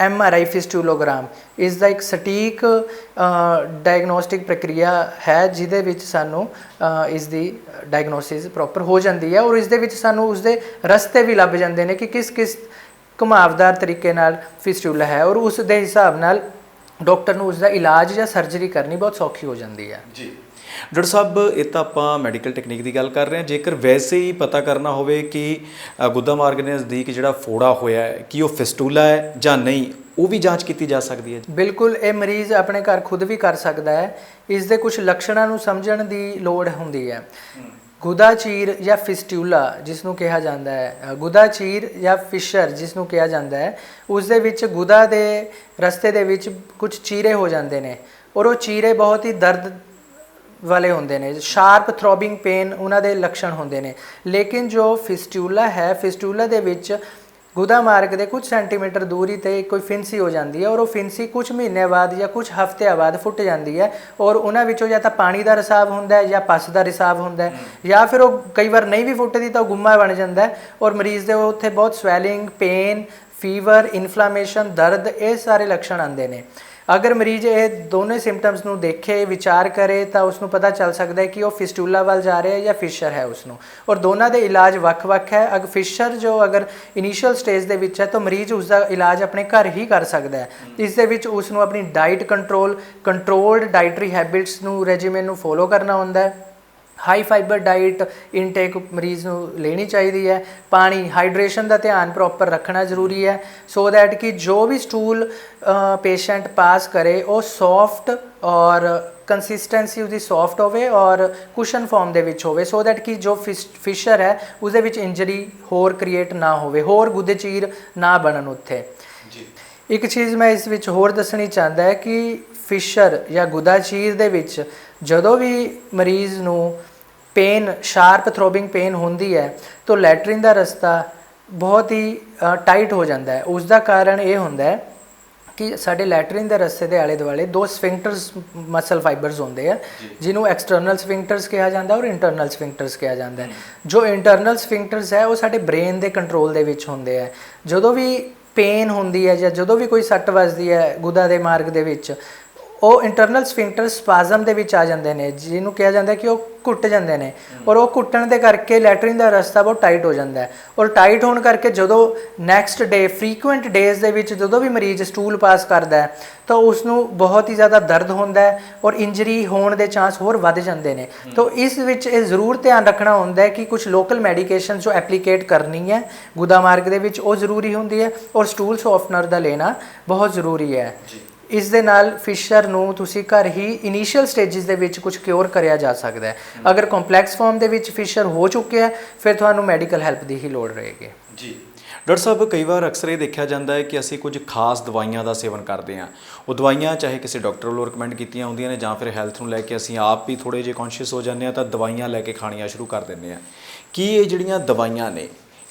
ਐਮ ਆਰ ਆਈ ਫਿਸਟੂਲੋਗ੍ਰਾਮ ਇਸ ਦਾ ਇੱਕ ਸਟੀਕ ਡਾਇਗਨੋਸਟਿਕ ਪ੍ਰਕਿਰਿਆ ਹੈ ਜਿਹਦੇ ਵਿੱਚ ਸਾਨੂੰ ਅ, ਇਸ ਦੀ ਡਾਇਗਨੋਸਿਸ ਪ੍ਰੋਪਰ ਹੋ ਜਾਂਦੀ ਹੈ ਔਰ ਇਸ ਦੇ ਵਿੱਚ ਸਾਨੂੰ ਉਸ ਦੇ ਰਸਤੇ ਵੀ ਲੱਭ ਜਾਂਦੇ ਨੇ ਕਿ ਕਿਸ ਕਿਸ ਘੁਮਾਵਦਾਰ ਤਰੀਕੇ ਨਾਲ ਫਿਸਟੂਲਾ ਹੈ ਔਰ ਉਸ ਦੇ ਹਿਸਾਬ ਨਾਲ ਡਾਕਟਰ ਨੂੰ ਉਸ ਦਾ ਇਲਾਜ ਜਾਂ ਸਰਜਰੀ ਕਰਨੀ ਬਹੁਤ ਸੌਖੀ ਹੋ ਜਾਂਦੀ ਹੈ। ਜੀ। ਡਾਕਟਰ ਸਾਹਿਬ ਇਹ ਤਾਂ ਆਪਾਂ ਮੈਡੀਕਲ ਟੈਕਨੀਕ ਦੀ ਗੱਲ ਕਰ ਰਹੇ ਹਾਂ। ਜੇਕਰ ਵੈਸੇ ਹੀ ਪਤਾ ਕਰਨਾ ਹੋਵੇ ਕਿ ਗੁੱਦਾ ਮਾਰਗ ਦੇ ਨਜ਼ਦੀਕ ਜਿਹੜਾ ਫੋੜਾ ਹੋਇਆ ਹੈ ਕੀ ਉਹ ਫਿਸਟੂਲਾ ਹੈ ਜਾਂ ਨਹੀਂ ਉਹ ਵੀ ਜਾਂਚ ਕੀਤੀ ਜਾ ਸਕਦੀ ਹੈ ਬਿਲਕੁਲ ਇਹ ਮਰੀਜ਼ ਆਪਣੇ ਘਰ ਖੁਦ ਵੀ ਕਰ ਸਕਦਾ ਹੈ। ਇਸ ਦੇ ਕੁਝ ਲੱਛਣਾਂ ਨੂੰ ਸਮਝਣ ਦੀ ਲੋੜ ਹੁੰਦੀ ਹੈ। ਗੁਦਾਚੀਰ ਜਾਂ ਫਿਸਟਿਊਲਾ ਜਿਸ ਨੂੰ ਕਿਹਾ ਜਾਂਦਾ ਹੈ ਅ, ਗੁਦਾ ਚੀਰ ਜਾਂ ਫਿਸ਼ਰ ਜਿਸ ਨੂੰ ਕਿਹਾ ਜਾਂਦਾ ਹੈ ਉਸ ਦੇ ਵਿੱਚ ਗੁਦਾ ਦੇ ਰਸਤੇ ਦੇ ਵਿੱਚ ਕੁਝ ਚੀਰੇ ਹੋ ਜਾਂਦੇ ਨੇ ਔਰ ਉਹ ਚੀਰੇ ਬਹੁਤ ਹੀ ਦਰਦ ਵਾਲੇ ਹੁੰਦੇ ਨੇ ਸ਼ਾਰਪ ਥ੍ਰੋਬਿੰਗ ਪੇਨ ਉਹਨਾਂ ਦੇ ਲੱਛਣ ਹੁੰਦੇ ਨੇ। ਲੇਕਿਨ ਜੋ ਫਿਸਟਿਊਲਾ ਹੈ ਫਿਸਟੂਲਾ ਦੇ ਵਿੱਚ ਗੁਦਾ ਮਾਰਗ ਦੇ ਕੁਝ ਸੈਂਟੀਮੀਟਰ ਦੂਰੀ ਤੇ ਕੋਈ ਫਿੰਸੀ ਹੋ ਜਾਂਦੀ ਹੈ ਔਰ ਉਹ ਫਿੰਸੀ ਕੁਝ ਮਹੀਨੇ ਬਾਅਦ ਜਾਂ ਕੁਝ ਹਫ਼ਤਿਆਂ ਬਾਅਦ ਫੁੱਟ ਜਾਂਦੀ ਹੈ ਔਰ ਉਹਨਾਂ ਵਿੱਚੋਂ ਜਾਂ ਤਾਂ ਪਾਣੀ ਦਾ ਰਿਸਾਵ ਹੁੰਦਾ ਹੈ ਜਾਂ ਪਸ ਦਾ ਰਿਸਾਵ ਹੁੰਦਾ ਹੈ ਜਾਂ ਫਿਰ ਉਹ ਕਈ ਵਾਰ ਨਹੀਂ ਵੀ ਫੁੱਟਦੀ ਤਾਂ ਗੁੰਮਾ ਬਣ ਜਾਂਦਾ ਹੈ ਔਰ ਮਰੀਜ਼ ਦੇ ਉੱਥੇ ਬਹੁਤ ਸਵੈਲਿੰਗ ਪੇਨ ਫੀਵਰ ਇਨਫਲੇਮੇਸ਼ਨ ਦਰਦ ਇਹ ਸਾਰੇ ਲੱਛਣ ਆਉਂਦੇ ਨੇ। ਅਗਰ ਮਰੀਜ਼ ਇਹ ਦੋਨੇ ਸਿੰਪਟਮਸ ਨੂੰ ਦੇਖੇ, ਵਿਚਾਰ ਕਰੇ, ਤਾਂ ਉਸ ਨੂੰ ਪਤਾ ਚੱਲ ਸਕਦਾ ਹੈ ਕਿ ਉਹ ਫਿਸਟੂਲਾ ਵੱਲ ਜਾ ਰਿਹਾ ਹੈ ਜਾਂ ਫਿਸ਼ਰ ਹੈ ਉਸ ਨੂੰ ਔਰ ਦੋਨਾਂ ਦੇ ਇਲਾਜ ਵੱਖ-ਵੱਖ ਹੈ। ਅਗਰ ਫਿਸ਼ਰ ਜੋ ਅਗਰ ਇਨੀਸ਼ੀਅਲ ਸਟੇਜ ਦੇ ਵਿੱਚ ਹੈ, ਤਾਂ ਮਰੀਜ਼ ਉਸ ਦਾ ਇਲਾਜ ਆਪਣੇ ਘਰ ਹੀ ਕਰ ਸਕਦਾ ਹੈ। ਇਸ ਦੇ ਵਿੱਚ ਉਸ ਨੂੰ ਆਪਣੀ diet control controlled dietary habits ਨੂੰ ਰੈਜੀਮੈਨ ਨੂੰ ਫੋਲੋ ਕਰਨਾ ਹੁੰਦਾ ਹੈ। ਹਾਈ ਫਾਈਬਰ ਡਾਈਟ ਇਨਟੇਕ ਮਰੀਜ਼ ਨੂੰ ਲੈਣੀ ਚਾਹੀਦੀ ਹੈ। ਪਾਣੀ ਹਾਈਡਰੇਸ਼ਨ ਦਾ ਧਿਆਨ ਪ੍ਰੋਪਰ ਰੱਖਣਾ ਜ਼ਰੂਰੀ ਹੈ। ਸੋ ਦੈਟ ਕਿ ਜੋ ਵੀ ਸਟੂਲ ਪੇਸ਼ੈਂਟ ਪਾਸ ਕਰੇ ਉਹ ਸੌਫਟ ਔਰ ਕੰਸਿਸਟੈਂਸੀ ਉਹਦੀ ਸੌਫਟ ਹੋਵੇ ਔਰ ਕੁਸ਼ਨ ਫਾਰਮ ਦੇ ਵਿੱਚ ਹੋਵੇ। ਸੋ ਦੈਟ ਕਿ ਜੋ ਫਿਸ਼ਰ ਹੈ ਉਹਦੇ ਵਿੱਚ ਇੰਜਰੀ ਹੋਰ ਕ੍ਰੀਏਟ ਨਾ ਹੋਵੇ ਹੋਰ ਗੁੱਦੇ ਚੀਰ ਨਾ ਬਣਨ ਉੱਥੇ। ਜੀ। ਇੱਕ ਚੀਜ਼ ਮੈਂ ਇਸ ਵਿੱਚ ਹੋਰ ਦੱਸਣੀ ਚਾਹੁੰਦਾ ਹੈ ਕਿ ਫਿਸ਼ਰ ਜਾਂ ਗੁਦਾ ਚੀਰ ਦੇ ਵਿੱਚ ਜਦੋਂ ਵੀ ਮਰੀਜ਼ ਨੂੰ ਪੇਨ ਸ਼ਾਰਪ ਥ੍ਰੋਬਿੰਗ ਪੇਨ ਹੁੰਦੀ ਹੈ ਤਾਂ ਲੈਟਰਿਨ ਦਾ ਰਸਤਾ ਬਹੁਤ ਹੀ ਟਾਈਟ ਹੋ ਜਾਂਦਾ ਹੈ। ਉਸ ਦਾ ਕਾਰਨ ਇਹ ਹੁੰਦਾ ਹੈ ਕਿ ਸਾਡੇ ਲੈਟਰਿਨ ਦੇ ਰਸਤੇ ਦੇ ਆਲੇ ਦੁਆਲੇ ਦੋ ਸਫਿੰਕਟਰਸ ਮਸਲ ਫਾਈਬਰਸ ਹੁੰਦੇ ਆ ਜਿਹਨੂੰ ਐਕਸਟਰਨਲ ਸਫਿੰਕਟਰਸ ਕਿਹਾ ਜਾਂਦਾ ਔਰ ਇੰਟਰਨਲ ਸਫਿੰਕਟਰਸ ਕਿਹਾ ਜਾਂਦਾ ਜੋ ਇੰਟਰਨਲ ਸਫਿੰਕਟਰਸ ਹੈ ਉਹ ਸਾਡੇ ਬ੍ਰੇਨ ਦੇ ਕੰਟਰੋਲ ਦੇ ਵਿੱਚ ਹੁੰਦੇ ਆ। ਜਦੋਂ ਵੀ ਪੇਨ ਹੁੰਦੀ ਹੈ ਜਾਂ ਜਦੋਂ ਵੀ ਕੋਈ ਸੱਟ ਵੱਜਦੀ ਹੈ ਗੁਦਾ ਦੇ ਮਾਰਗ ਦੇ ਵਿੱਚ ਉਹ ਇੰਟਰਨਲ ਸਫਿੰਕਟਰ ਸਪਾਜ਼ਮ ਦੇ ਵਿੱਚ ਆ ਜਾਂਦੇ ਨੇ ਜਿਹਨੂੰ ਕਿਹਾ ਜਾਂਦਾ ਕਿ ਉਹ ਘੁੱਟ ਜਾਂਦੇ ਨੇ। ਔਰ ਉਹ ਘੁੱਟਣ ਦੇ ਕਰਕੇ ਲੈਟਰਿਨ ਦਾ ਰਸਤਾ ਬਹੁਤ ਟਾਈਟ ਹੋ ਜਾਂਦਾ ਹੈ। ਔਰ ਟਾਈਟ ਹੋਣ ਕਰਕੇ ਜਦੋਂ ਨੈਕਸਟ ਡੇ ਫ੍ਰੀਕੁਐਂਟ ਡੇਜ਼ ਦੇ ਵਿੱਚ ਜਦੋਂ ਵੀ ਮਰੀਜ਼ ਸਟੂਲ ਪਾਸ ਕਰਦਾ ਹੈ ਤਾਂ ਉਸ ਨੂੰ ਬਹੁਤ ਹੀ ਜ਼ਿਆਦਾ ਦਰਦ ਹੁੰਦਾ ਹੈ ਔਰ ਇੰਜਰੀ ਹੋਣ ਦੇ ਚਾਂਸ ਹੋਰ ਵੱਧ ਜਾਂਦੇ ਨੇ। ਤਾਂ ਇਸ ਵਿੱਚ ਇਹ ਜ਼ਰੂਰ ਧਿਆਨ ਰੱਖਣਾ ਹੁੰਦਾ ਹੈ ਕਿ ਕੁਝ ਲੋਕਲ ਮੈਡੀਕੇਸ਼ਨ ਜੋ ਐਪਲੀਕੇਟ ਕਰਨੀ ਹੈ ਗੁਦਾ ਮਾਰਗ ਦੇ ਵਿੱਚ ਉਹ ਜ਼ਰੂਰੀ ਹੁੰਦੀ ਹੈ ਔਰ ਸਟੂਲ ਸੌਫਟਨਰ ਦਾ ਲੈਣਾ ਬਹੁਤ ਜ਼ਰੂਰੀ ਹੈ। ਇਸ ਦੇ ਨਾਲ ਫਿਸ਼ਰ ਨੂੰ ਤੁਸੀਂ ਘਰ ਹੀ ਇਨੀਸ਼ੀਅਲ ਸਟੇजेस ਦੇ ਵਿੱਚ ਕੁਝ ਕਿਉਰ ਕਰਿਆ ਜਾ ਸਕਦਾ ਹੈ। ਅਗਰ ਕੰਪਲੈਕਸ ਫਾਰਮ ਦੇ ਵਿੱਚ ਫਿਸ਼ਰ ਹੋ ਚੁੱਕੇ ਹੈ ਫਿਰ ਤੁਹਾਨੂੰ ਮੈਡੀਕਲ ਹੈਲਪ ਦੀ ਹੀ ਲੋੜ ਰਹੇਗੀ। ਜੀ। ਡਾਕਟਰ ਸਾਹਿਬ ਕਈ ਵਾਰ ਅਕਸਰ ਇਹ ਦੇਖਿਆ ਜਾਂਦਾ ਹੈ ਕਿ ਅਸੀਂ ਕੁਝ ਖਾਸ ਦਵਾਈਆਂ ਦਾ ਸੇਵਨ ਕਰਦੇ ਹਾਂ। ਉਹ ਦਵਾਈਆਂ ਚਾਹੇ ਕਿਸੇ ਡਾਕਟਰ ਵੱਲੋਂ ਰეკਮੈਂਡ ਕੀਤੀਆਂ ਹੁੰਦੀਆਂ ਨੇ ਜਾਂ ਫਿਰ ਹੈਲਥ ਨੂੰ ਲੈ ਕੇ ਅਸੀਂ ਆਪ ਵੀ ਥੋੜੇ ਜਿਹਾ ਕੌਨਸ਼ੀਅਸ ਹੋ ਜਾਂਦੇ ਹਾਂ ਤਾਂ ਦਵਾਈਆਂ ਲੈ ਕੇ ਖਾਣੀਆਂ ਸ਼ੁਰੂ ਕਰ ਦਿੰਦੇ ਹਾਂ। ਕੀ ਇਹ ਜਿਹੜੀਆਂ ਦਵਾਈਆਂ ਨੇ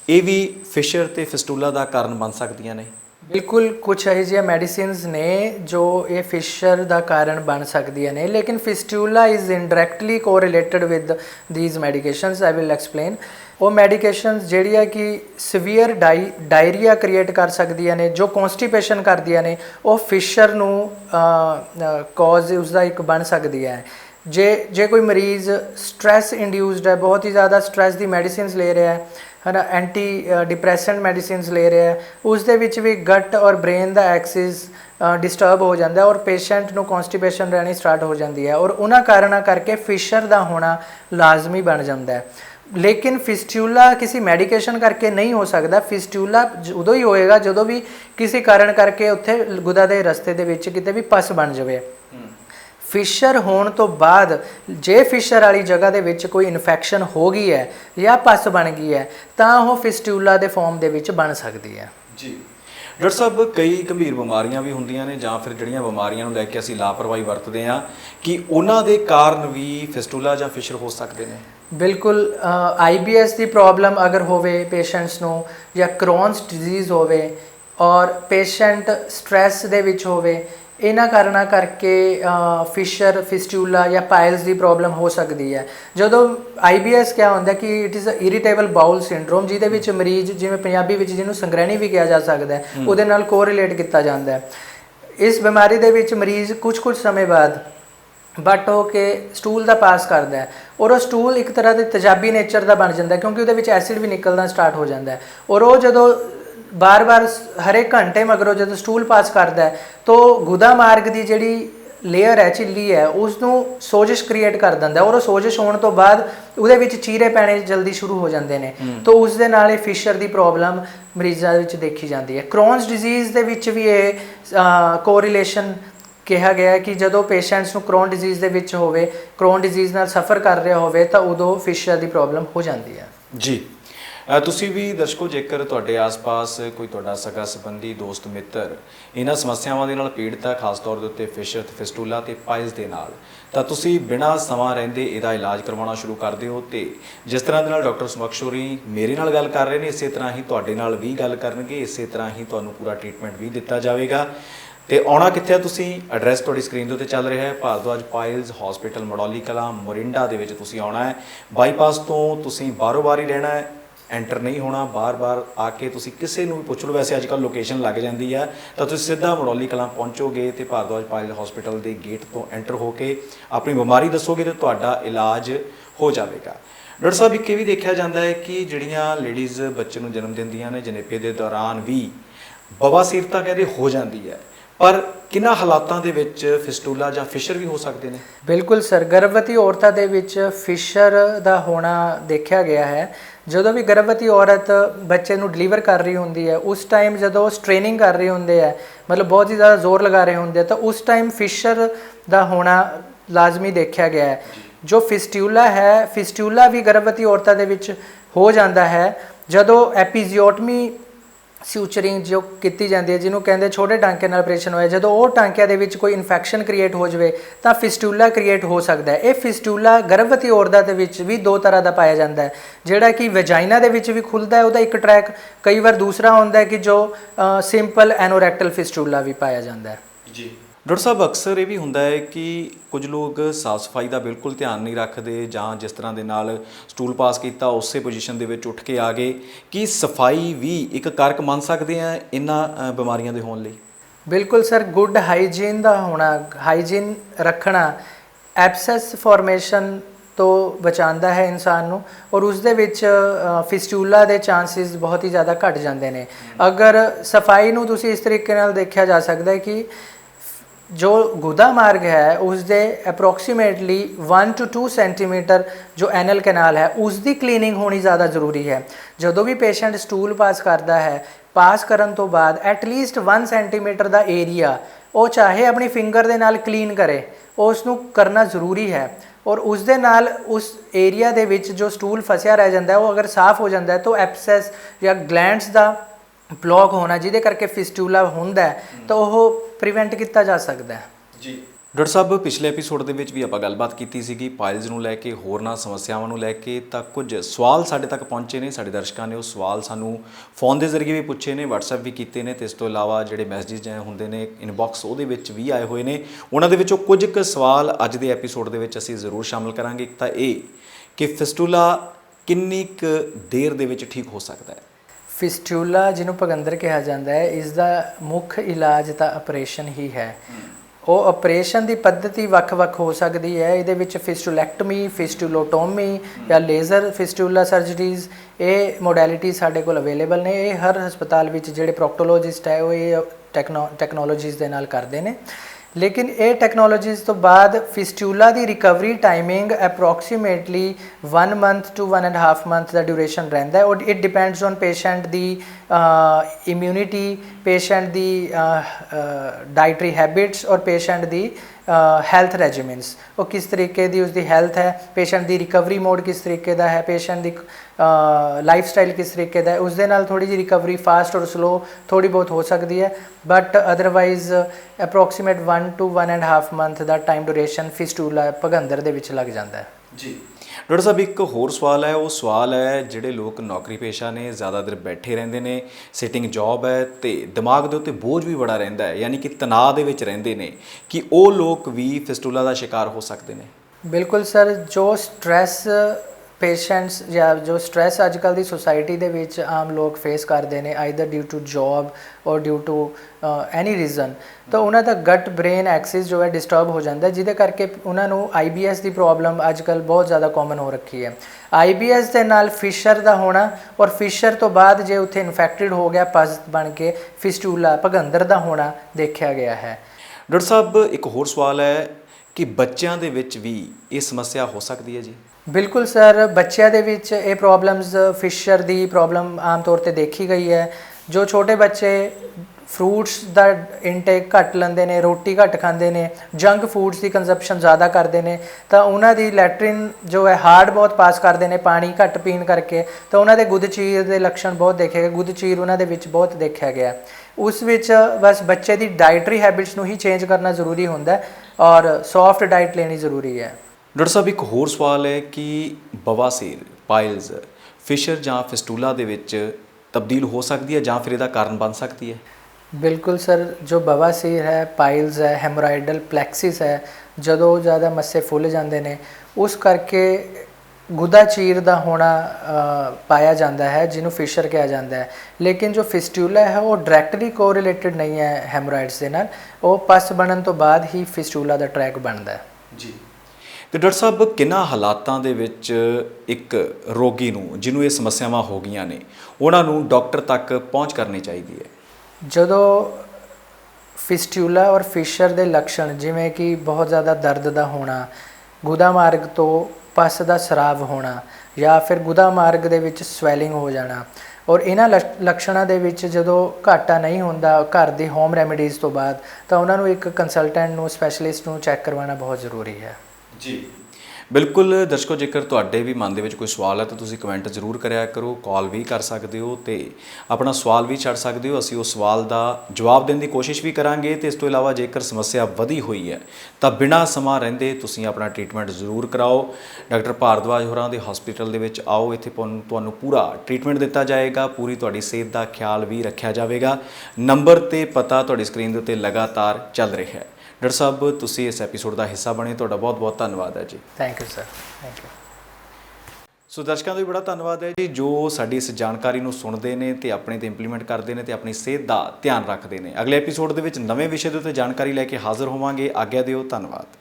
ਇਹ ਵੀ ਫਿਸ਼ਰ ਤੇ ਫਿਸਟੂਲਾ ਦਾ ਕਾਰਨ ਬਣ ਸਕਦੀਆਂ ਨੇ? ਬਿਲਕੁਲ ਕੁਝ ਇਹੋ ਜਿਹੀਆਂ ਮੈਡੀਸਿਨਸ ਨੇ ਜੋ ਇਹ ਫਿਸ਼ਰ ਦਾ ਕਾਰਨ ਬਣ ਸਕਦੀਆਂ ਨੇ, ਲੇਕਿਨ fistula is indirectly correlated with these medications I will explain ਉਹ ਮੈਡੀਕੇਸ਼ਨਸ ਜਿਹੜੀਆਂ ਕਿ ਸਿਵੀਅਰ ਡਾਇਰੀਆ ਕ੍ਰੀਏਟ ਕਰ ਸਕਦੀਆਂ ਨੇ, ਜੋ ਕਨਸਟੀਪੇਸ਼ਨ ਕਰਦੀਆਂ ਨੇ, ਉਹ ਫਿਸ਼ਰ ਨੂੰ ਕਾਜ਼ ਉਸ ਦਾ ਇੱਕ ਬਣ ਸਕਦੀ ਹੈ। ਜੇ ਜੇ ਕੋਈ ਮਰੀਜ਼ ਸਟ्रेस ਇੰਡਿਊਸਡ ਹੈ, ਬਹੁਤ ਹੀ ਜ਼ਿਆਦਾ ਸਟ्रेस ਦੀ ਮੈਡੀਸਿਨਸ ਲੈ ਰਿਹਾ ਹੈ ਹਨਾ ਐਂਟੀ ਡਿਪਰੈਸੈਂਟ ਮੈਡੀਸਿਨਸ ਲੈ ਰਿਹਾ ਹੈ। ਉਸ ਦੇ ਵਿੱਚ ਵੀ ਗਟ ਔਰ ਬ੍ਰੇਨ ਦਾ ਐਕਸਿਸ ਡਿਸਟਰਬ ਹੋ ਜਾਂਦਾ ਹੈ ਔਰ ਪੇਸ਼ੈਂਟ ਨੂੰ ਕਨਸਟੀਪੇਸ਼ਨ ਰਹਿਣੀ ਸਟਾਰਟ ਹੋ ਜਾਂਦੀ ਹੈ ਔਰ ਉਹਨਾਂ ਕਾਰਨਾਂ ਕਰਕੇ ਫਿਸ਼ਰ ਦਾ ਹੋਣਾ ਲਾਜ਼ਮੀ ਬਣ ਜਾਂਦਾ ਹੈ। ਲੇਕਿਨ ਫਿਸਟੂਲਾ ਕਿਸੇ ਮੈਡੀਕੇਸ਼ਨ ਕਰਕੇ ਨਹੀਂ ਹੋ ਸਕਦਾ। ਫਿਸਟੂਲਾ ਉਦੋਂ ਹੀ ਹੋਏਗਾ ਜਦੋਂ ਵੀ ਕਿਸੇ ਕਾਰਨ ਕਰਕੇ ਉੱਥੇ ਗੁਦਾ ਦੇ ਰਸਤੇ ਦੇ ਵਿੱਚ ਕਿਤੇ ਵੀ ਪਸ ਬਣ ਜਾਵੇ। ਫਿਸ਼ਰ ਹੋਣ ਤੋਂ ਬਾਅਦ ਜੇ ਫਿਸ਼ਰ ਵਾਲੀ ਜਗ੍ਹਾ ਦੇ ਵਿੱਚ ਕੋਈ ਇਨਫੈਕਸ਼ਨ ਹੋ ਗਈ ਹੈ ਜਾਂ ਪਸ ਬਣ ਗਈ ਹੈ ਤਾਂ ਉਹ ਫਿਸਟੂਲਾ ਦੇ ਫਾਰਮ ਦੇ ਵਿੱਚ ਬਣ ਸਕਦੀ ਹੈ। ਜੀ। ਡਾਕਟਰ ਸਾਹਿਬ ਕਈ ਗੰਭੀਰ ਬਿਮਾਰੀਆਂ ਵੀ ਹੁੰਦੀਆਂ ਨੇ ਜਾਂ ਫਿਰ ਜਿਹੜੀਆਂ ਬਿਮਾਰੀਆਂ ਨੂੰ ਲੈ ਕੇ ਅਸੀਂ ਲਾਪਰਵਾਹੀ ਵਰਤਦੇ ਹਾਂ ਕਿ ਉਹਨਾਂ ਦੇ ਕਾਰਨ ਵੀ ਫਿਸਟੂਲਾ ਜਾਂ ਫਿਸ਼ਰ ਹੋ ਸਕਦੇ ਨੇ? ਬਿਲਕੁਲ ਆਈਬੀਐਸ ਦੀ ਪ੍ਰੋਬਲਮ ਅਗਰ ਹੋਵੇ ਪੇਸ਼ੈਂਟਸ ਨੂੰ ਜਾਂ ਕ੍ਰੋਨਸ ਡਿਜ਼ੀਜ਼ ਹੋਵੇ ਔਰ ਪੇਸ਼ੈਂਟ ਸਟ੍ਰੈਸ ਦੇ ਵਿੱਚ ਹੋਵੇ ਇਹਨਾਂ ਕਾਰਨਾਂ ਕਰਕੇ ਫਿਸ਼ਰ ਫਿਸਟੂਲਾ ਜਾਂ ਪਾਇਲਸ ਦੀ ਪ੍ਰੋਬਲਮ ਹੋ ਸਕਦੀ ਹੈ। ਜਦੋਂ ਆਈਬੀਐਸ ਕਿਆ ਹੁੰਦਾ ਕਿ it is a irritable bowel syndrome ਜਿਹਦੇ ਵਿੱਚ ਮਰੀਜ਼ ਜਿਵੇਂ ਪੰਜਾਬੀ ਵਿੱਚ ਜਿਹਨੂੰ ਸੰਗ੍ਰਹਿਣੀ ਵੀ ਕਿਹਾ ਜਾ ਸਕਦਾ ਹੈ ਉਹਦੇ ਨਾਲ ਕੋਰਿਲੇਟ ਕੀਤਾ ਜਾਂਦਾ ਹੈ। ਇਸ ਬਿਮਾਰੀ ਦੇ ਵਿੱਚ ਮਰੀਜ਼ ਕੁਝ ਕੁਝ ਸਮੇਂ ਬਾਅਦ ਬਟ ਹੋ ਕੇ ਸਟੂਲ ਦਾ ਪਾਸ ਕਰਦਾ ਹੈ ਔਰ ਉਹ ਸਟੂਲ ਇੱਕ ਤਰ੍ਹਾਂ ਦੇ ਤੇਜ਼ਾਬੀ ਨੇਚਰ ਦਾ ਬਣ ਜਾਂਦਾ ਕਿਉਂਕਿ ਉਹਦੇ ਵਿੱਚ ਐਸਿਡ ਵੀ ਨਿਕਲਣਾ ਸਟਾਰਟ ਹੋ ਜਾਂਦਾ ਔਰ ਉਹ ਜਦੋਂ ਬਾਰ-ਬਾਰ ਹਰੇਕ ਘੰਟੇ ਮਗਰੋਂ ਜਦੋਂ ਸਟੂਲ ਪਾਸ ਕਰਦਾ ਹੈ ਤਾਂ ਗੁਦਾ ਮਾਰਗ ਦੀ ਜਿਹੜੀ ਲੇਅਰ ਹੈ ਝਿੱਲੀ ਹੈ ਉਸ ਨੂੰ ਸੋਜਿਸ਼ ਕ੍ਰੀਏਟ ਕਰ ਦਿੰਦਾ ਔਰ ਉਹ ਸੋਜਿਸ਼ ਹੋਣ ਤੋਂ ਬਾਅਦ ਉਹਦੇ ਵਿੱਚ ਚੀਰੇ ਪੈਣੇ ਜਲਦੀ ਸ਼ੁਰੂ ਹੋ ਜਾਂਦੇ ਨੇ। ਤਾਂ ਉਸ ਦੇ ਨਾਲ ਇਹ ਫਿਸ਼ਰ ਦੀ ਪ੍ਰੋਬਲਮ ਮਰੀਜ਼ਾਂ ਵਿੱਚ ਦੇਖੀ ਜਾਂਦੀ ਹੈ। ਕ੍ਰੋਨਸ ਡਿਜ਼ੀਜ਼ ਦੇ ਵਿੱਚ ਵੀ ਇਹ ਕੋਰਿਲੇਸ਼ਨ ਕਿਹਾ ਗਿਆ ਕਿ ਜਦੋਂ ਪੇਸ਼ੈਂਟਸ ਨੂੰ ਕ੍ਰੋਨ ਡਿਜ਼ੀਜ਼ ਦੇ ਵਿੱਚ ਹੋਵੇ ਕ੍ਰੋਨ ਡਿਜ਼ੀਜ਼ ਨਾਲ ਸਫਰ ਕਰ ਰਿਹਾ ਹੋਵੇ ਤਾਂ ਉਦੋਂ ਫਿਸ਼ਰ ਦੀ ਪ੍ਰੋਬਲਮ ਹੋ ਜਾਂਦੀ ਹੈ। ਜੀ। ਅ, ਤੁਸੀਂ ਵੀ ਦਰਸ਼ਕੋ ਜੇਕਰ ਤੁਹਾਡੇ ਆਸ-ਪਾਸ ਕੋਈ ਤੁਹਾਡਾ ਸਗਾ ਸੰਬੰਧੀ ਦੋਸਤ ਮਿੱਤਰ ਇਹਨਾਂ ਸਮੱਸਿਆਵਾਂ ਦੇ ਨਾਲ ਪੀੜਤ ਹੈ ਖਾਸ ਤੌਰ ਦੇ ਉੱਤੇ ਫਿਸ਼ਰ ਫਿਸਟੂਲਾ ਤੇ ਪਾਇਲਸ ਦੇ ਨਾਲ ਤਾਂ ਤੁਸੀਂ ਬਿਨਾਂ ਸਮਾਂ ਰਹਿੰਦੇ ਇਹਦਾ ਇਲਾਜ ਕਰਵਾਉਣਾ ਸ਼ੁਰੂ ਕਰਦੇ ਹੋ ਤੇ ਜਿਸ ਤਰ੍ਹਾਂ ਦੇ ਨਾਲ ਡਾਕਟਰ ਸਮਕਸ਼ੋਰੀ ਮੇਰੇ ਨਾਲ ਗੱਲ ਕਰ ਰਹੇ ਨੇ ਇਸੇ ਤਰ੍ਹਾਂ ਹੀ ਤੁਹਾਡੇ ਨਾਲ ਵੀ ਗੱਲ ਕਰਨਗੇ ਇਸੇ ਤਰ੍ਹਾਂ ਹੀ ਤੁਹਾਨੂੰ ਪੂਰਾ ਟ੍ਰੀਟਮੈਂਟ ਵੀ ਦਿੱਤਾ ਜਾਵੇਗਾ। ਤੇ ਆਉਣਾ ਕਿੱਥੇ ਹੈ ਤੁਸੀਂ? ਐਡਰੈਸ ਤੁਹਾਡੀ ਸਕਰੀਨ ਦੇ ਉੱਤੇ ਚੱਲ ਰਿਹਾ ਹੈ ਭਾਰਦਵਾਜ ਪਾਇਲਸ ਹਸਪੀਟਲ ਮੜੌਲੀ ਕਲਾ ਮੋਰਿੰਡਾ ਦੇ ਵਿੱਚ ਤੁਸੀਂ ਆਉਣਾ ਹੈ। ਬਾਈਪਾਸ ਤੋਂ ਤੁਸੀਂ ਬਾਰੋ ਬਾਰ ਹੀ ਰਹਿਣਾ ਹੈ। ਐਂਟਰ ਨਹੀਂ ਹੋਣਾ, ਬਾਰ-ਬਾਰ ਆ ਕੇ ਤੁਸੀਂ ਕਿਸੇ ਨੂੰ ਵੀ ਪੁੱਛ ਲਓ। ਵੈਸੇ ਅੱਜ ਕੱਲ੍ਹ ਲੋਕੇਸ਼ਨ ਲੱਗ ਜਾਂਦੀ ਹੈ ਤਾਂ ਤੁਸੀਂ ਸਿੱਧਾ ਮੜੌਲੀ ਕਲਾਂ ਪਹੁੰਚੋਗੇ ਤੇ ਭਾਰਦਵਾਜ ਪਾਇਲਸ ਹਸਪੀਟਲ ਦੇ ਗੇਟ ਤੋਂ ਐਂਟਰ ਹੋ ਕੇ ਆਪਣੀ ਬਿਮਾਰੀ ਦੱਸੋਗੇ ਤੇ ਤੁਹਾਡਾ ਇਲਾਜ ਹੋ ਜਾਵੇਗਾ। ਡਾਕਟਰ ਸਾਹਿਬ, ਇੱਕ ਇਹ ਵੀ ਦੇਖਿਆ ਜਾਂਦਾ ਹੈ ਕਿ ਜਿਹੜੀਆਂ ਲੇਡੀਜ਼ ਬੱਚੇ ਨੂੰ ਜਨਮ ਦਿੰਦੀਆਂ ਨੇ, ਜਨੇਪੇ ਦੇ ਦੌਰਾਨ ਵੀ ਬਵਾਸੀਰ ਤਾਂ ਕਹਿੰਦੇ ਹੋ ਜਾਂਦੀ ਹੈ। ਪਰ ਕਿੰਨਾ ਹਾਲਾਤਾਂ ਦੇ ਵਿੱਚ ਫਿਸਟੂਲਾ ਜਾਂ ਫਿਸ਼ਰ ਵੀ ਹੋ ਸਕਦੇ ਨੇ? ਬਿਲਕੁਲ ਸਰ, ਗਰਭਵਤੀ ਔਰਤਾਂ ਦੇ ਵਿੱਚ ਫਿਸ਼ਰ ਦਾ ਹੋਣਾ ਦੇਖਿਆ ਗਿਆ ਹੈ। ਜਦੋਂ ਵੀ ਗਰਭਵਤੀ ਔਰਤ ਬੱਚੇ ਨੂੰ ਡਿਲੀਵਰ ਕਰ ਰਹੀ ਹੁੰਦੀ ਹੈ, ਉਸ ਟਾਈਮ ਜਦੋਂ ਸਟ੍ਰੇਨਿੰਗ ਕਰ ਰਹੇ ਹੁੰਦੇ ਹੈ, ਮਤਲਬ ਬਹੁਤ ਹੀ ਜ਼ਿਆਦਾ ਜ਼ੋਰ ਲਗਾ ਰਹੇ ਹੁੰਦੇ ਆ ਤਾਂ ਉਸ ਟਾਈਮ ਫਿਸ਼ਰ ਦਾ ਹੋਣਾ ਲਾਜ਼ਮੀ ਦੇਖਿਆ ਗਿਆ ਹੈ। ਜੋ ਫਿਸਟਿਊਲਾ ਹੈ, ਫਿਸਟਿਊਲਾ ਵੀ ਗਰਭਵਤੀ ਔਰਤਾਂ ਦੇ ਵਿੱਚ ਹੋ ਜਾਂਦਾ ਹੈ। ਜਦੋਂ ਐਪੀਜ਼ੀਓਟਮੀ ਸਿਊਚਰਿੰਗ ਜੋ ਕੀਤੀ ਜਾਂਦੀ ਹੈ, ਜਿਹਨੂੰ ਕਹਿੰਦੇ ਛੋਟੇ ਟਾਂਕੇ ਨਾਲ ਆਪਰੇਸ਼ਨ ਹੋਇਆ। ਜਦੋਂ ਉਹ ਟਾਂਕਿਆਂ ਦੇ ਵਿੱਚ ਕੋਈ ਇਨਫੈਕਸ਼ਨ ਕ੍ਰੀਏਟ ਹੋ ਜਾਵੇ, ਤਾਂ ਫਿਸਟੂਲਾ ਕ੍ਰੀਏਟ ਹੋ ਸਕਦਾ ਹੈ। ਇਹ ਫਿਸਟੂਲਾ ਗਰਭਵਤੀ ਔਰਤਾਂ ਦੇ ਵਿੱਚ ਵੀ ਦੋ ਤਰ੍ਹਾਂ ਦਾ ਪਾਇਆ ਜਾਂਦਾ ਹੈ। ਜਿਹੜਾ ਕਿ ਵਜਾਈਨਾ ਦੇ ਵਿੱਚ ਵੀ ਖੁੱਲਦਾ ਹੈ, ਉਹਦਾ ਇੱਕ ਟਰੈਕ ਕਈ ਵਾਰ ਦੂਸਰਾ ਹੁੰਦਾ ਹੈ ਕਿ ਜੋ ਸਿੰਪਲ ਐਨੋਰੈਕਟਲ ਫਿਸਟੂਲਾ ਵੀ ਪਾਇਆ ਜਾਂਦਾ ਹੈ। ਜੀ। ਡਾਕਟਰ ਸਾਹਿਬ ਅਕਸਰ ਇਹ ਵੀ ਹੁੰਦਾ ਹੈ ਕਿ ਕੁਝ ਲੋਕ ਸਾਫ਼ ਸਫ਼ਾਈ ਦਾ ਬਿਲਕੁਲ ਧਿਆਨ ਨਹੀਂ ਰੱਖਦੇ ਜਾਂ ਜਿਸ ਤਰ੍ਹਾਂ ਦੇ ਨਾਲ ਸਟੂਲ ਪਾਸ ਕੀਤਾ ਉਸੇ ਪੋਜੀਸ਼ਨ ਦੇ ਵਿੱਚ ਉੱਠ ਕੇ ਆ ਗਏ। ਕਿ ਸਫ਼ਾਈ ਵੀ ਇੱਕ ਕਾਰਕ ਮੰਨ ਸਕਦੇ ਆ ਇਹਨਾਂ ਬਿਮਾਰੀਆਂ ਦੇ ਹੋਣ ਲਈ? ਬਿਲਕੁਲ ਸਰ ਗੁੱਡ ਹਾਈਜੀਨ ਦਾ ਹੋਣਾ ਹਾਈਜੀਨ ਰੱਖਣਾ ਐਬਸੈਸ ਫਾਰਮੇਸ਼ਨ ਤੋਂ ਬਚਾਉਂਦਾ ਹੈ ਇਨਸਾਨ ਨੂੰ ਔਰ ਉਸ ਦੇ ਵਿੱਚ ਫਿਸਟੂਲਾ ਦੇ ਚਾਂਸਸ ਬਹੁਤ ਹੀ ਜ਼ਿਆਦਾ ਘਟ ਜਾਂਦੇ ਨੇ। ਅਗਰ ਸਫ਼ਾਈ ਨੂੰ ਤੁਸੀਂ ਇਸ ਤਰੀਕੇ ਨਾਲ ਦੇਖਿਆ ਜਾ ਸਕਦਾ ਹੈ ਕਿ ਜੋ ਗੁਦਾ ਮਾਰਗ ਹੈ ਉਸ ਦੇ ਅਪਰੋਕਸੀਮੇਟਲੀ 1 ਟੂ 2 ਸੈਂਟੀਮੀਟਰ ਜੋ ਐਨਲ ਕੈਨਾਲ ਹੈ ਉਸ ਦੀ ਕਲੀਨਿੰਗ ਹੋਣੀ ਜ਼ਿਆਦਾ ਜ਼ਰੂਰੀ ਹੈ। ਜਦੋਂ ਵੀ ਪੇਸ਼ੈਂਟ ਸਟੂਲ ਪਾਸ ਕਰਦਾ ਹੈ ਪਾਸ ਕਰਨ ਤੋਂ ਬਾਅਦ ਐਟ ਲੀਸਟ 1 ਸੈਂਟੀਮੀਟਰ ਦਾ ਏਰੀਆ ਉਹ ਚਾਹੇ ਆਪਣੀ ਫਿੰਗਰ ਦੇ ਨਾਲ ਕਲੀਨ ਕਰੇ ਉਸ ਨੂੰ ਕਰਨਾ ਜ਼ਰੂਰੀ ਹੈ। ਔਰ ਉਸ ਦੇ ਨਾਲ ਉਸ ਏਰੀਆ ਦੇ ਵਿੱਚ ਜੋ ਸਟੂਲ ਫਸਿਆ ਰਹਿ ਜਾਂਦਾ ਉਹ ਅਗਰ ਸਾਫ਼ ਹੋ ਜਾਂਦਾ ਹੈ, ਤਾਂ ਐਪਸੈਸ ਜਾਂ ਗਲੈਂਡਸ ਦਾ ਬਲੌਕ ਹੋਣਾ ਜਿਹਦੇ ਕਰਕੇ ਫਿਸਟੂਲਾ ਹੁੰਦਾ ਹੈ ਤਾਂ ਉਹ ਪ੍ਰੀਵੈਂਟ ਕੀਤਾ ਜਾ ਸਕਦਾ ਹੈ। ਜੀ। ਡਾਕਟਰ ਸਾਹਿਬ ਪਿਛਲੇ ਐਪੀਸੋਡ ਦੇ ਵਿੱਚ ਵੀ ਆਪਾਂ ਗੱਲਬਾਤ ਕੀਤੀ ਸੀਗੀ ਪਾਇਲਸ ਨੂੰ ਲੈ ਕੇ ਹੋਰਨਾਂ ਸਮੱਸਿਆਵਾਂ ਨੂੰ ਲੈ ਕੇ ਤਾਂ ਕੁਝ ਸਵਾਲ ਸਾਡੇ ਤੱਕ ਪਹੁੰਚੇ ਨੇ ਸਾਡੇ ਦਰਸ਼ਕਾਂ ਨੇ ਉਹ ਸਵਾਲ ਸਾਨੂੰ ਫੋਨ ਦੇ ਜ਼ਰੀਏ ਵੀ ਪੁੱਛੇ ਨੇ WhatsApp ਵੀ ਕੀਤੇ ਨੇ ਤੇ ਇਸ ਤੋਂ ਇਲਾਵਾ ਜਿਹੜੇ ਮੈਸੇजेस ਆਏ ਹੁੰਦੇ ਨੇ ਇਨਬਾਕਸ ਉਹਦੇ ਵਿੱਚ ਵੀ ਆਏ ਹੋਏ ਨੇ। ਉਹਨਾਂ ਦੇ ਵਿੱਚੋਂ ਕੁਝ ਕੁ ਸਵਾਲ ਅੱਜ ਦੇ ਐਪੀਸੋਡ ਦੇ ਵਿੱਚ ਅਸੀਂ ਜ਼ਰੂਰ ਸ਼ਾਮਲ ਕਰਾਂਗੇ। ਇੱਕ ਤਾਂ ਇਹ ਕਿ ਫਿਸਟੂਲਾ ਕਿੰਨੀ ਕੁ ਦੇਰ ਦੇ ਵਿੱਚ ਠੀਕ ਹੋ ਸਕਦਾ ਹੈ? ਫਿਸਟੂਲਾ ਜਿਹਨੂੰ ਪਗੰਦਰ ਕਿਹਾ ਜਾਂਦਾ ਹੈ, ਇਸ ਦਾ ਮੁੱਖ ਇਲਾਜ ਤਾਂ ਆਪਰੇਸ਼ਨ ਹੀ ਹੈ। ਉਹ ਆਪਰੇਸ਼ਨ ਦੀ ਪੱਧਤੀ ਵੱਖ-ਵੱਖ ਹੋ ਸਕਦੀ ਹੈ। ਇਹਦੇ ਵਿੱਚ ਫਿਸਟੂਲੈਕਟਮੀ, ਫਿਸਟੂਲੋਟੋਮੀ ਜਾਂ ਲੇਜ਼ਰ ਫਿਸਟੂਲਾ ਸਰਜਰੀਜ਼, ਇਹ ਮੋਡੈਲਿਟੀ ਸਾਡੇ ਕੋਲ ਅਵੇਲੇਬਲ ਨੇ। ਇਹ ਹਰ ਹਸਪਤਾਲ ਵਿੱਚ ਜਿਹੜੇ ਪ੍ਰੋਕਟੋਲੋਜਿਸਟ ਹੈ, ਉਹ ਇਹ ਟੈਕਨੋਲੋਜੀਜ਼ ਦੇ ਨਾਲ ਕਰਦੇ ਨੇ। ਲੇਕਿਨ ਇਹ ਟੈਕਨੋਲੋਜੀਜ਼ ਤੋਂ ਬਾਅਦ fistula the recovery timing approximately 1 month to 1 and half month the duration ਰਹਿੰਦਾ ਹੈ। ਔਰ ਇਟ ਡਿਪੈਂਡਸ ਔਨ ਪੇਸ਼ੈਂਟ ਦੀ ਇਮਿਊਨਿਟੀ ਪੇਸ਼ੈਂਟ ਦੀ ਡਾਈਟਰੀ ਹੈਬਿਟਸ ਔਰ ਪੇਸ਼ੈਂਟ ਦੀ ਹੈਲਥ ਰੈਜੀਮੈਂਟਸ ਉਹ ਕਿਸ ਤਰੀਕੇ ਦੀ ਉਸਦੀ ਹੈਲਥ ਹੈ? ਪੇਸ਼ੈਂਟ ਦੀ ਰਿਕਵਰੀ ਮੋਡ ਕਿਸ ਤਰੀਕੇ ਦਾ ਹੈ? ਪੇਸ਼ੈਂਟ ਦੀ ਲਾਈਫ ਸਟਾਈਲ ਕਿਸ ਤਰੀਕੇ ਦਾ ਹੈ? ਉਸ ਦੇ ਨਾਲ ਥੋੜੀ ਜਿਹੀ ਰਿਕਵਰੀ ਫਾਸਟ ਔਰ ਸਲੋ ਥੋੜੀ ਬਹੁਤ ਹੋ ਸਕਦੀ ਹੈ। But otherwise approximate 1 to 1 and half month the time duration fistula ਭਗੰਦਰ ਦੇ ਵਿੱਚ ਲੱਗ ਜਾਂਦਾ ਹੈ। ਜੀ। ਡਾਕਟਰ ਸਾਹਿਬ, ਇੱਕ ਹੋਰ ਸਵਾਲ ਹੈ। ਉਹ ਸਵਾਲ ਹੈ, ਜਿਹੜੇ ਲੋਕ ਨੌਕਰੀ ਪੇਸ਼ਾ ਨੇ, ਜ਼ਿਆਦਾ ਦੇਰ ਬੈਠੇ ਰਹਿੰਦੇ ਨੇ ਸਿਟਿੰਗ ਜੌਬ ਹੈ ਤੇ ਦਿਮਾਗ ਦੇ ਉੱਤੇ ਬੋਝ ਵੀ ਬੜਾ ਰਹਿੰਦਾ ਹੈ। ਯਾਨੀ ਕਿ ਤਣਾਅ ਦੇ ਵਿੱਚ ਰਹਿੰਦੇ ਨੇ। ਕਿ ਉਹ ਲੋਕ ਵੀ ਫਿਸਟੂਲਾ ਦਾ ਸ਼ਿਕਾਰ ਹੋ ਸਕਦੇ ਨੇ? ਬਿਲਕੁਲ ਸਰ, ਜੋ ਸਟ੍ਰੈਸ ਪੇਸ਼ੈਂਟਸ ਜਾਂ ਜੋ ਸਟ੍ਰੈਸ ਅੱਜਕੱਲ ਦੀ ਸੋਸਾਇਟੀ ਦੇ ਵਿੱਚ ਆਮ ਲੋਕ ਫੇਸ ਕਰਦੇ ਨੇ either due to job or due to any reason ਤਾਂ ਉਹਨਾਂ ਦਾ ਗਟ ਬ੍ਰੇਨ ਐਕਸਿਸ ਜੋ ਹੈ ਡਿਸਟਰਬ ਹੋ ਜਾਂਦਾ ਜਿਹਦੇ ਕਰਕੇ ਉਹਨਾਂ ਨੂੰ ਆਈਬੀਐਸ ਦੀ ਪ੍ਰੋਬਲਮ ਅੱਜਕੱਲ ਬਹੁਤ ਜ਼ਿਆਦਾ ਕਾਮਨ ਹੋ ਰੱਖੀ ਹੈ। ਆਈਬੀਐਸ ਦੇ ਨਾਲ ਫਿਸ਼ਰ ਦਾ ਹੋਣਾ ਔਰ ਫਿਸ਼ਰ ਤੋਂ ਬਾਅਦ ਜੇ ਉੱਥੇ ਇਨਫੈਕਟਡ ਹੋ ਗਿਆ ਪਸ ਬਣ ਕੇ ਫਿਸਟੂਲਾ ਭਗੰਦਰ ਦਾ ਹੋਣਾ ਦੇਖਿਆ ਗਿਆ ਹੈ। ਡਾਕਟਰ ਸਾਹਿਬ, ਇੱਕ ਹੋਰ ਸਵਾਲ ਹੈ ਕਿ ਬੱਚਿਆਂ ਦੇ ਵਿੱਚ ਵੀ ਇਹ ਸਮੱਸਿਆ ਹੋ ਸਕਦੀ ਹੈ ਜੀ? ਬਿਲਕੁਲ ਸਰ, ਬੱਚਿਆਂ ਦੇ ਵਿੱਚ ਇਹ ਪ੍ਰੋਬਲਮਸ ਫਿਸ਼ਰ ਦੀ ਪ੍ਰੋਬਲਮ ਆਮ ਤੌਰ ਤੇ ਦੇਖੀ ਗਈ ਹੈ। ਜੋ ਛੋਟੇ ਬੱਚੇ ਫਰੂਟਸ ਦਾ ਇਨਟੇਕ ਘੱਟ ਲੈਂਦੇ ਨੇ, ਰੋਟੀ ਘੱਟ ਖਾਂਦੇ ਨੇ ਜੰਕ ਫੂਡਸ ਦੀ ਕੰਜ਼ੰਪਸ਼ਨ ਜ਼ਿਆਦਾ ਕਰਦੇ ਨੇ, ਤਾਂ ਉਹਨਾਂ ਦੀ ਲੈਟਰਿਨ ਜੋ ਹੈ ਹਾਰਡ ਬਹੁਤ ਪਾਸ ਕਰਦੇ ਨੇ, ਪਾਣੀ ਘੱਟ ਪੀਣ ਕਰਕੇ, ਤਾਂ ਉਹਨਾਂ ਦੇ ਗੁੱਦਚੀਰ ਦੇ ਲੱਛਣ ਬਹੁਤ ਦੇਖੇ ਗਏ ਗੁੱਦਚੀਰ ਉਹਨਾਂ ਦੇ ਵਿੱਚ ਬਹੁਤ ਦੇਖਿਆ ਗਿਆ। ਉਸ ਵਿੱਚ ਬਸ ਬੱਚੇ ਦੀ ਡਾਈਟਰੀ ਹੈਬਿਟਸ ਨੂੰ ਹੀ ਚੇਂਜ ਕਰਨਾ ਜ਼ਰੂਰੀ ਹੁੰਦਾ ਔਰ ਸੌਫਟ ਡਾਈਟ ਲੈਣੀ ਜ਼ਰੂਰੀ ਹੈ। ਡਾਕਟਰ ਸਾਹਿਬ ਇੱਕ ਹੋਰ ਸਵਾਲ ਹੈ ਕਿ ਬਵਾਸੀਰ ਪਾਇਲਸ ਫਿਸ਼ਰ ਜਾਂ ਫਿਸਟੂਲਾ ਦੇ ਵਿੱਚ ਤਬਦੀਲ ਹੋ ਸਕਦੀ ਹੈ ਜਾਂ ਫਿਰ ਇਹਦਾ ਕਾਰਨ ਬਣ ਸਕਦੀ ਹੈ? ਬਿਲਕੁਲ ਸਰ ਜੋ ਬਵਾਸੀਰ ਹੈ ਪਾਈਲਸ ਹੈ ਹੈਮੋਰਾਇਡਲ ਪਲੈਕਸਿਸ ਹੈ ਜਦੋਂ ਜ਼ਿਆਦਾ ਮੱਸੇ ਫੁੱਲ ਜਾਂਦੇ ਨੇ ਉਸ ਕਰਕੇ ਗੁਦਾ ਚੀਰ ਦਾ ਹੋਣਾ ਪਾਇਆ ਜਾਂਦਾ ਹੈ ਜਿਹਨੂੰ ਫਿਸ਼ਰ ਕਿਹਾ ਜਾਂਦਾ ਹੈ। ਲੇਕਿਨ ਜੋ ਫਿਸਟੂਲਾ ਹੈ ਉਹ ਡਾਇਰੈਕਟਲੀ ਕੋਰਿਲੇਟਡ ਨਹੀਂ ਹੈ ਹੈਮੋਰਾਇਡਸ ਦੇ ਨਾਲ ਉਹ ਪਸ ਬਣਨ ਤੋਂ ਬਾਅਦ ਹੀ ਫਿਸਟੂਲਾ ਦਾ ਟਰੈਕ ਬਣਦਾ ਹੈ। ਜੀ। ਤੇ ਡਾਕਟਰ ਸਾਹਿਬ, ਕਿੰਨਾ ਹਾਲਾਤਾਂ ਦੇ ਵਿੱਚ ਇੱਕ ਰੋਗੀ ਨੂੰ, ਜਿਹਨੂੰ ਇਹ ਸਮੱਸਿਆਵਾਂ ਹੋ ਗਈਆਂ ਨੇ, ਉਹਨਾਂ ਨੂੰ ਡਾਕਟਰ ਤੱਕ ਪਹੁੰਚ ਕਰਨੀ ਚਾਹੀਦੀ ਹੈ? ਜਦੋਂ ਫਿਸਟਿਊਲਾ ਔਰ ਫਿਸ਼ਰ ਦੇ ਲੱਛਣ, ਜਿਵੇਂ ਕਿ ਬਹੁਤ ਜ਼ਿਆਦਾ ਦਰਦ ਦਾ ਹੋਣਾ, ਗੁਦਾ ਮਾਰਗ ਤੋਂ ਪਸ ਦਾ ਸਰਾਵ ਹੋਣਾ, ਜਾਂ ਫਿਰ ਗੁਦਾ ਮਾਰਗ ਦੇ ਵਿੱਚ ਸਵੈਲਿੰਗ ਹੋ ਜਾਣਾ, ਔਰ ਇਹਨਾਂ ਲਕ- ਲੱਛਣਾਂ ਦੇ ਵਿੱਚ ਜਦੋਂ ਘਾਟਾ ਨਹੀਂ ਹੁੰਦਾ ਘਰ ਦੀ ਹੋਮ ਰੈਮੇਡੀਜ਼ ਤੋਂ ਬਾਅਦ, ਤਾਂ ਉਹਨਾਂ ਨੂੰ ਇੱਕ ਕੰਸਲਟੈਂਟ ਨੂੰ ਸਪੈਸ਼ਲਿਸਟ ਨੂੰ ਚੈੱਕ ਕਰਵਾਉਣਾ ਬਹੁਤ ਜ਼ਰੂਰੀ ਹੈ। ਜੀ। ਬਿਲਕੁਲ, ਦਰਸ਼ਕੋ, ਜੇਕਰ ਤੁਹਾਡੇ ਵੀ ਮਨ ਦੇ ਵਿੱਚ ਕੋਈ ਸਵਾਲ ਹੈ ਤਾਂ ਤੁਸੀਂ ਕਮੈਂਟ ਜ਼ਰੂਰ ਕਰਿਆ ਕਰੋ, ਕਾਲ ਵੀ ਕਰ ਸਕਦੇ ਹੋ ਤੇ ਆਪਣਾ ਸਵਾਲ ਵੀ ਛੱਡ ਸਕਦੇ ਹੋ। ਅਸੀਂ ਉਸ ਸਵਾਲ ਦਾ ਜਵਾਬ ਦੇਣ ਦੀ ਕੋਸ਼ਿਸ਼ ਵੀ ਕਰਾਂਗੇ ਤੇ ਇਸ ਤੋਂ ਇਲਾਵਾ ਜੇਕਰ ਸਮੱਸਿਆ ਵਧੀ ਹੋਈ ਹੈ ਤਾਂ ਬਿਨਾਂ ਸਮਾਂ ਰਹਿੰਦੇ ਤੁਸੀਂ ਆਪਣਾ ਟ੍ਰੀਟਮੈਂਟ ਜ਼ਰੂਰ ਕਰਾਓ। ਡਾਕਟਰ ਭਾਰਦਵਾਜ ਹੋਰਾਂ ਦੇ ਹਸਪੀਟਲ ਦੇ ਵਿੱਚ ਆਓ, ਇੱਥੇ ਤੁਹਾਨੂੰ ਤੁਹਾਨੂੰ ਪੂਰਾ ਟ੍ਰੀਟਮੈਂਟ ਦਿੱਤਾ ਜਾਏਗਾ, ਪੂਰੀ ਤੁਹਾਡੀ ਸਿਹਤ ਦਾ ਖਿਆਲ ਵੀ ਰੱਖਿਆ ਜਾਵੇਗਾ। ਨੰਬਰ ਤੇ ਪਤਾ ਤੁਹਾਡੀ ਸਕਰੀਨ ਦੇ ਉੱਤੇ ਲਗਾਤਾਰ ਚੱਲ ਰਿਹਾ ਹੈ। ਡਾਕਟਰ ਸਾਹਿਬ ਤੁਸੀਂ ਇਸ ਐਪੀਸੋਡ ਦਾ ਹਿੱਸਾ ਬਣੇ। ਤੁਹਾਡਾ ਬਹੁਤ ਬਹੁਤ ਧੰਨਵਾਦ ਹੈ ਜੀ। Thank you sir thank you so ਦਰਸ਼ਕਾਂ ਦਾ ਵੀ ਬੜਾ ਧੰਨਵਾਦ ਹੈ ਜੀ ਜੋ ਸਾਡੀ ਇਸ ਜਾਣਕਾਰੀ ਨੂੰ ਸੁਣਦੇ ਨੇ ਤੇ ਆਪਣੇ ਤੇ ਇੰਪਲੀਮੈਂਟ ਕਰਦੇ ਨੇ ਤੇ ਆਪਣੀ ਸਿਹਤ ਦਾ ਧਿਆਨ ਰੱਖਦੇ ਨੇ। ਅਗਲੇ ਐਪੀਸੋਡ ਦੇ ਵਿੱਚ ਨਵੇਂ ਵਿਸ਼ੇ ਦੇ ਉੱਤੇ ਜਾਣਕਾਰੀ ਲੈ ਕੇ ਹਾਜ਼ਰ ਹੋਵਾਂਗੇ। ਆਗਿਆ ਦਿਓ ਧੰਨਵਾਦ।